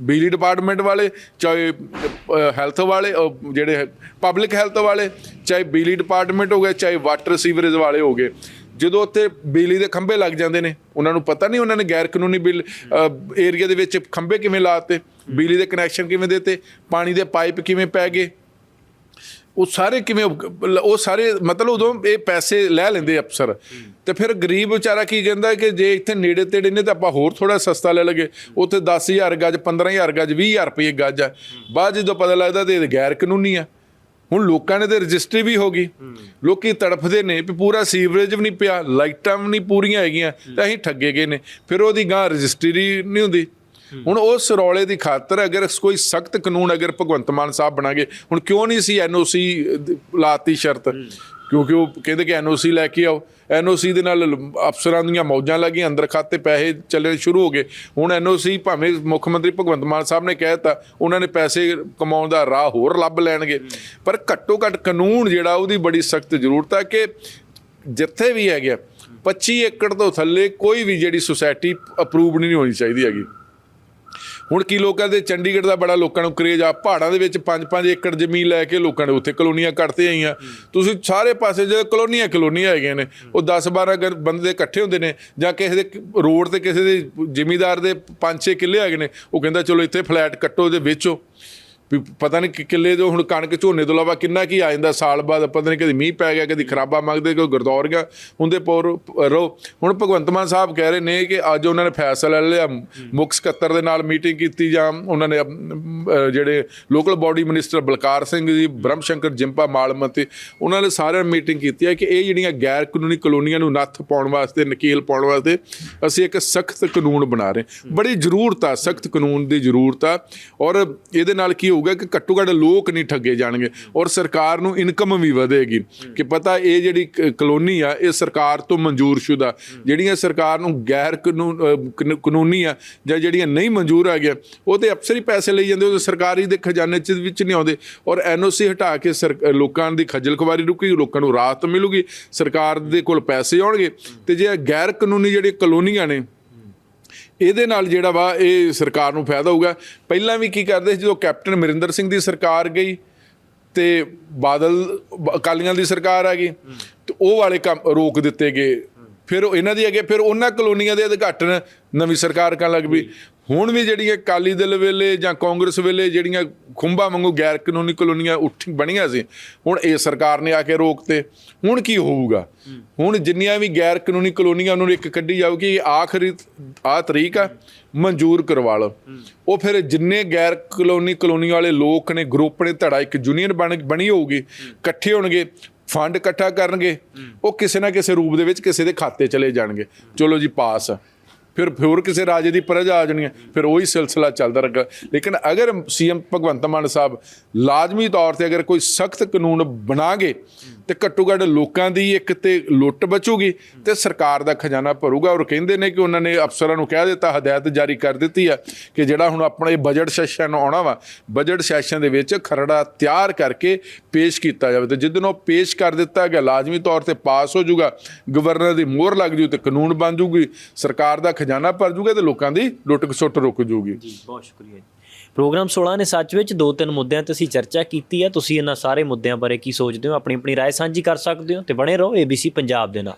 ਬਿਜਲੀ ਡਿਪਾਰਟਮੈਂਟ ਵਾਲੇ ਚਾਹੇ ਹੈਲਥ ਵਾਲੇ ਜਿਹੜੇ ਪਬਲਿਕ ਹੈਲਥ ਵਾਲੇ ਚਾਹੇ ਬਿਜਲੀ ਡਿਪਾਰਟਮੈਂਟ ਹੋ ਗਏ ਚਾਹੇ ਵਾਟਰ ਸੀਵਰੇਜ ਵਾਲੇ ਹੋ ਗਏ। ਜਦੋਂ ਉੱਥੇ ਬਿਜਲੀ ਦੇ ਖੰਭੇ ਲੱਗ ਜਾਂਦੇ ਨੇ, ਉਹਨਾਂ ਨੂੰ ਪਤਾ ਨਹੀਂ, ਉਹਨਾਂ ਨੇ ਗੈਰ ਕਾਨੂੰਨੀ ਬਿੱਲ ਏਰੀਆ ਦੇ ਵਿੱਚ ਖੰਭੇ ਕਿਵੇਂ ਲਾਤੇ, ਬਿਜਲੀ ਦੇ ਕਨੈਕਸ਼ਨ ਕਿਵੇਂ ਦਿੱਤੇ, ਪਾਣੀ ਦੇ ਪਾਈਪ ਕਿਵੇਂ ਪੈ ਗਏ। ਉਹ ਸਾਰੇ ਕਿਵੇਂ ਉਹ ਸਾਰੇ ਮਤਲਬ ਉਦੋਂ ਇਹ ਪੈਸੇ ਲੈ ਲੈਂਦੇ ਅਫਸਰ। ਤੇ ਫਿਰ ਗਰੀਬ ਵਿਚਾਰਾ ਕੀ ਕਹਿੰਦਾ ਕਿ ਜੇ ਇੱਥੇ ਨੇੜੇ ਤੇੜੇ ਨੇ ਤਾਂ ਆਪਾਂ ਹੋਰ ਥੋੜਾ ਸਸਤਾ ਲੈ ਲਗੇ ਉੱਥੇ 10000 ਗੱਜ 15000 ਗੱਜ 20000 ਰੁਪਏ ਗੱਜ ਆ। ਬਾਅਦ ਜਦੋਂ ਪਤਾ ਲੱਗਦਾ ਤੇ ਇਹ ਗੈਰ ਕਾਨੂੰਨੀ ਆ। ਹੁਣ ਲੋਕਾਂ ਨੇ ਤੇ ਰਜਿਸਟਰੀ ਵੀ ਹੋ ਗਈ। ਲੋਕੀ ਤੜਫਦੇ ਨੇ ਵੀ ਪੂਰਾ ਸੀਵਰੇਜ ਵੀ ਨਹੀਂ ਪਿਆ, ਲਾਈਟਾਂ ਵੀ ਨਹੀਂ ਪੂਰੀਆਂ ਹੈਗੀਆਂ, ਤਾਂ ਅਸੀਂ ਠੱਗੇ ਗਏ ਨੇ। ਫਿਰ ਉਹਦੀ ਗਾਂ ਰਜਿਸਟਰੀ ਨਹੀਂ ਹੁੰਦੀ। ਹੁਣ ਉਸ ਰੌਲੇ ਦੀ ਖਾਤਰ ਅਗਰ ਕੋਈ ਸਖਤ ਕਾਨੂੰਨ ਅਗਰ ਭਗਵੰਤ ਮਾਨ ਸਾਹਿਬ ਬਣਾਗੇ, ਹੁਣ ਕਿਉਂ ਨਹੀਂ ਸੀ ਐਨਓਸੀ ਲਾਤੀ ਸ਼ਰਤ? ਕਿਉਂਕਿ ਉਹ ਕਹਿੰਦੇ ਕਿ ਐਨਓਸੀ ਲੈ ਕੇ ਆਓ। ਐਨਓਸੀ ਦੇ ਨਾਲ ਲ- ਅਫਸਰਾਂ ਦੀਆਂ ਮੌਜਾਂ ਲੱਗੀਆਂ, ਅੰਦਰ ਖਾਤੇ ਪੈਸੇ ਚੱਲਣੇ ਸ਼ੁਰੂ ਹੋ ਗਏ। ਹੁਣ ਐਨਓਸੀ ਭਾਵੇਂ ਮੁੱਖ ਮੰਤਰੀ ਭਗਵੰਤ ਮਾਨ ਸਾਹਿਬ ਨੇ ਕਹਿਤਾ ਉਹਨਾਂ ਨੇ ਪੈਸੇ ਕਮਾਉਣ ਦਾ ਰਾਹ ਹੋਰ ਲੱਭ ਲੈਣਗੇ। ਪਰ ਘੱਟੋ ਘੱਟ ਕਾਨੂੰਨ ਜਿਹੜਾ, ਉਹਦੀ ਬੜੀ ਸਖਤ ਜ਼ਰੂਰਤ ਹੈ ਕਿ ਜਿੱਥੇ ਵੀ ਹੈਗਾ 25 ਏਕੜ ਤੋਂ ਥੱਲੇ ਕੋਈ ਵੀ ਜਿਹੜੀ ਸੁਸਾਇਟੀ ਅਪਰੂਵਡ ਨਹੀਂ ਹੋਣੀ ਚਾਹੀਦੀ ਹੈਗੀ। ਹੁਣ ਕੀ ਲੋਕਾਂ ਦੇ ਚੰਡੀਗੜ੍ਹ ਦਾ ਬੜਾ ਲੋਕਾਂ ਨੂੰ ਕਰੇਜ ਆ? ਪਹਾੜਾਂ ਦੇ ਵਿੱਚ 5-5 ਏਕੜ ਜ਼ਮੀਨ ਲੈ ਕੇ ਲੋਕਾਂ ਨੇ ਉੱਥੇ ਕਲੋਨੀਆਂ ਕੱਟਦੇ ਆਈਆਂ ਤੁਸੀਂ ਸਾਰੇ ਪਾਸੇ ਜਿਹੜੇ ਕਲੋਨੀਆਂ ਕਲੋਨੀਆਂ ਹੈਗੀਆਂ ਨੇ, ਉਹ 10-12 ਬੰਦੇ ਇਕੱਠੇ ਹੁੰਦੇ ਨੇ ਜਾਂ ਕਿਸੇ ਦੇ ਰੋਡ ਤੇ ਕਿਸੇ ਦੇ ਜ਼ਿਮੀਦਾਰ ਦੇ 5-6 ਕਿੱਲੇ ਹੈਗੇ ਨੇ, ਉਹ ਕਹਿੰਦਾ ਚਲੋ ਇੱਥੇ ਫਲੈਟ ਕੱਟੋ ਤੇ ਵੇਚੋ। ਵੀ ਪਤਾ ਨਹੀਂ ਕਿੱਲੇ ਤੋਂ ਹੁਣ ਕਣਕ ਝੋਨੇ ਤੋਂ ਇਲਾਵਾ ਕਿੰਨਾ ਕੀ ਆ ਜਾਂਦਾ, ਸਾਲ ਬਾਅਦ ਪਤਾ ਨਹੀਂ ਕਦੀ ਮੀਂਹ ਪੈ ਗਿਆ, ਕਦੀ ਖਰਾਬਾ ਮੰਗਦੇ, ਕੋਈ ਗਰਦੌਰੀਆਂ ਹੁੰਦੇ ਪੌਰ ਰਹੋ ਹੁਣ ਭਗਵੰਤ ਮਾਨ ਸਾਹਿਬ ਕਹਿ ਰਹੇ ਨੇ ਕਿ ਅੱਜ ਉਹਨਾਂ ਨੇ ਫੈਸਲਾ ਲੈ ਲਿਆ, ਮੁੱਖ ਸਕੱਤਰ ਦੇ ਨਾਲ ਮੀਟਿੰਗ ਕੀਤੀ ਜਾਂ ਉਹਨਾਂ ਨੇ ਜਿਹੜੇ local body minister Balkar Singh ji Brahm Shankar Jimpa ਮਾਲਮਤੀ, ਉਹਨਾਂ ਨੇ ਸਾਰਿਆਂ ਨੇ ਮੀਟਿੰਗ ਕੀਤੀ ਹੈ ਕਿ ਇਹ ਜਿਹੜੀਆਂ ਗੈਰ ਕਾਨੂੰਨੀ ਕਲੋਨੀਆਂ ਨੂੰ ਨੱਥ ਪਾਉਣ ਵਾਸਤੇ, ਨਕੀਲ ਪਾਉਣ ਵਾਸਤੇ ਅਸੀਂ ਇੱਕ ਸਖਤ ਕਾਨੂੰਨ ਬਣਾ ਰਹੇ ਬੜੀ ਜ਼ਰੂਰਤ ਆ, ਸਖਤ ਕਾਨੂੰਨ ਦੀ ਜ਼ਰੂਰਤ ਆ ਔਰ ਇਹਦੇ ਨਾਲ ਕੀ ਹੋਊਗਾ ਕਿ ਘੱਟੋ ਘੱਟ ਲੋਕ ਨਹੀਂ ਠੱਗੇ ਜਾਣਗੇ ਔਰ ਸਰਕਾਰ ਨੂੰ ਇਨਕਮ ਵੀ ਵਧੇਗੀ। ਕਿ ਪਤਾ ਇਹ ਜਿਹੜੀ ਕਲੋਨੀ ਆ, ਇਹ ਸਰਕਾਰ ਤੋਂ ਮਨਜ਼ੂਰਸ਼ੁਦਾ, ਜਿਹੜੀਆਂ ਸਰਕਾਰ ਨੂੰ ਗੈਰ ਕਾਨੂੰਨ ਕਾਨੂੰਨੀ ਆ ਜਾਂ ਜਿਹੜੀਆਂ ਨਹੀਂ ਮਨਜ਼ੂਰ ਆ ਗਿਆ ਉਹ ਤੇ ਅਫਸਰ ਹੀ ਪੈਸੇ ਲਈ ਜਾਂਦੇ, ਉਹ ਸਰਕਾਰੀ ਦੇ ਖਜ਼ਾਨੇ ਚ ਵਿੱਚ ਨਹੀਂ ਆਉਂਦੇ। ਔਰ ਐਨਓਸੀ ਹਟਾ ਕੇ ਸਰ- ਲੋਕਾਂ ਦੀ ਖੱਜਲ ਖਵਾਰੀ ਰੁਕੀ, ਲੋਕਾਂ ਨੂੰ ਰਾਹਤ ਮਿਲੂਗੀ, ਸਰਕਾਰ ਦੇ ਕੋਲ ਪੈਸੇ ਆਉਣਗੇ। ਤੇ ਜੇ ਗੈਰ ਕਾਨੂੰਨੀ ਜਿਹੜੀ ਕਲੋਨੀਆਂ ਨੇ ਇਹਦੇ ਨਾਲ ਜਿਹੜਾ ਵਾ ਇਹ ਸਰਕਾਰ ਨੂੰ ਫਾਇਦਾ ਹੋਊਗਾ। ਪਹਿਲਾਂ ਵੀ ਕੀ ਕਰਦੇ ਸੀ, ਜਦੋਂ ਕੈਪਟਨ ਅਮਰਿੰਦਰ ਸਿੰਘ ਦੀ ਸਰਕਾਰ ਗਈ ਤੇ ਬਾਦਲ, ਅਕਾਲੀਆਂ ਦੀ ਸਰਕਾਰ ਆ ਗਈ, ਤੇ ਉਹ ਵਾਲੇ ਕੰਮ ਰੋਕ ਦਿੱਤੇ ਗਏ। ਫਿਰ ਉਹ ਇਹਨਾਂ ਦੀ ਅੱਗੇ ਫਿਰ ਉਹਨਾਂ ਕਲੋਨੀਆਂ ਦੇ ਉਦਘਾਟਨ ਨਵੀਂ ਸਰਕਾਰ ਕਰਨ ਲੱਗ ਪਈ। ਹੁਣ ਵੀ ਜਿਹੜੀਆਂ ਅਕਾਲੀ ਦਲ ਵੇਲੇ ਜਾਂ ਕਾਂਗਰਸ ਵੇਲੇ ਜਿਹੜੀਆਂ ਖੁੰਭਾਂ ਵਾਂਗੂ ਗੈਰ ਕਾਨੂੰਨੀ ਕਲੋਨੀਆਂ ਉੱਠ ਬਣੀਆਂ ਸੀ, ਹੁਣ ਇਹ ਸਰਕਾਰ ਨੇ ਆ ਕੇ ਰੋਕਤੇ। ਹੁਣ ਕੀ ਹੋਊਗਾ? ਹੁਣ ਜਿੰਨੀਆਂ ਵੀ ਗੈਰ ਕਾਨੂੰਨੀ ਕਲੋਨੀਆਂ ਉਹਨਾਂ ਨੂੰ ਇੱਕ ਕੱਢੀ ਜਾਊਗੀ ਆਖਰੀ ਆ ਤਰੀਕ ਆ, ਮਨਜ਼ੂਰ ਕਰਵਾ ਲਓ। ਉਹ ਫਿਰ ਜਿੰਨੇ ਗੈਰ ਕਲੋਨੀ ਕਲੋਨੀ ਵਾਲੇ ਲੋਕ ਨੇ, ਗਰੁੱਪ ਨੇ, ਧੜਾ ਇੱਕ ਯੂਨੀਅਨ ਬਣ ਬਣੀ ਹੋਊਗੀ, ਇਕੱਠੇ ਹੋਣਗੇ। ਫੰਡ ਇਕੱਠਾ ਕਰਨਗੇ, ਉਹ ਕਿਸੇ ਨਾ ਕਿਸੇ ਰੂਪ ਦੇ ਵਿੱਚ ਕਿਸੇ ਦੇ ਖਾਤੇ ਚਲੇ ਜਾਣਗੇ। ਚਲੋ ਜੀ, ਪਾਸ। ਫਿਰ ਹੋਰ ਕਿਸੇ ਰਾਜੇ ਦੀ ਪ੍ਰਜਾ ਆ ਜਾਣੀ ਹੈ। ਫਿਰ ਉਹੀ ਸਿਲਸਿਲਾ ਚੱਲਦਾ ਰਹੇਗਾ। ਲੇਕਿਨ ਅਗਰ ਸੀਐਮ ਭਗਵੰਤ ਮਾਨ ਸਾਹਿਬ ਲਾਜ਼ਮੀ ਤੌਰ ਤੇ ਅਗਰ ਕੋਈ ਸਖਤ ਕਾਨੂੰਨ ਬਣਾਗੇ ਤੇ ਘੱਟੋ ਘੱਟ ਲੋਕਾਂ ਦੀ ਇੱਕ ਤੇ ਲੁੱਟ ਬਚੂਗੀ ਤੇ ਸਰਕਾਰ ਦਾ ਖਜ਼ਾਨਾ ਭਰੂਗਾ। ਔਰ ਕਹਿੰਦੇ ਨੇ ਕਿ ਉਹਨਾਂ ਨੇ ਅਫਸਰਾਂ ਨੂੰ ਕਹਿ ਦਿੱਤਾ, ਹਦਾਇਤ ਜਾਰੀ ਕਰ ਦਿੱਤੀ ਆ ਕਿ ਜਿਹੜਾ ਹੁਣ ਆਪਣਾ ਇਹ ਬਜਟ ਸੈਸ਼ਨ ਆਉਣਾ ਵਾ ਬਜਟ ਸੈਸ਼ਨ ਦੇ ਵਿੱਚ ਖਰੜਾ ਤਿਆਰ ਕਰਕੇ ਪੇਸ਼ ਕੀਤਾ ਜਾਵੇ ਤੇ ਜਿੱਦਨ ਉਹ ਪੇਸ਼ ਕਰ ਦਿੱਤਾ ਗਿਆ, ਲਾਜ਼ਮੀ ਤੌਰ ਤੇ ਪਾਸ ਹੋ ਜਾਊਗਾ ਗਵਰਨਰ ਦੀ ਮੋਹਰ ਲੱਗ ਜੂ ਤੇ ਕਾਨੂੰਨ ਬਣ ਜੂਗੀ, ਸਰਕਾਰ ਦਾ ਖਜ਼ਾਨਾ ਭਰ ਜੂਗਾ ਤੇ ਲੋਕਾਂ ਦੀ ਲੁੱਟ ਖਸੁੱਟ ਰੁਕ ਜੂਗੀ ਜੀ ਬਹੁਤ ਸ਼ੁਕਰੀਆ ਜੀ ਪ੍ਰੋਗਰਾਮ 16 ਨੇ ਸੱਚ ਵਿੱਚ ਦੋ ਤਿੰਨ ਮੁੱਦਿਆਂ ਤੇ ਅਸੀਂ ਚਰਚਾ ਕੀਤੀ ਹੈ ਤੁਸੀਂ ਇਹਨਾਂ ਸਾਰੇ ਮੁੱਦਿਆਂ ਬਾਰੇ ਕੀ ਸੋਚਦੇ ਹੋ ਆਪਣੀ ਆਪਣੀ رائے ਸਾਂਝੀ ਕਰ ਸਕਦੇ ਹੋ ਤੇ ਬਣੇ ਰਹੋ ABC ਪੰਜਾਬ ਦੇ ਨਾਲ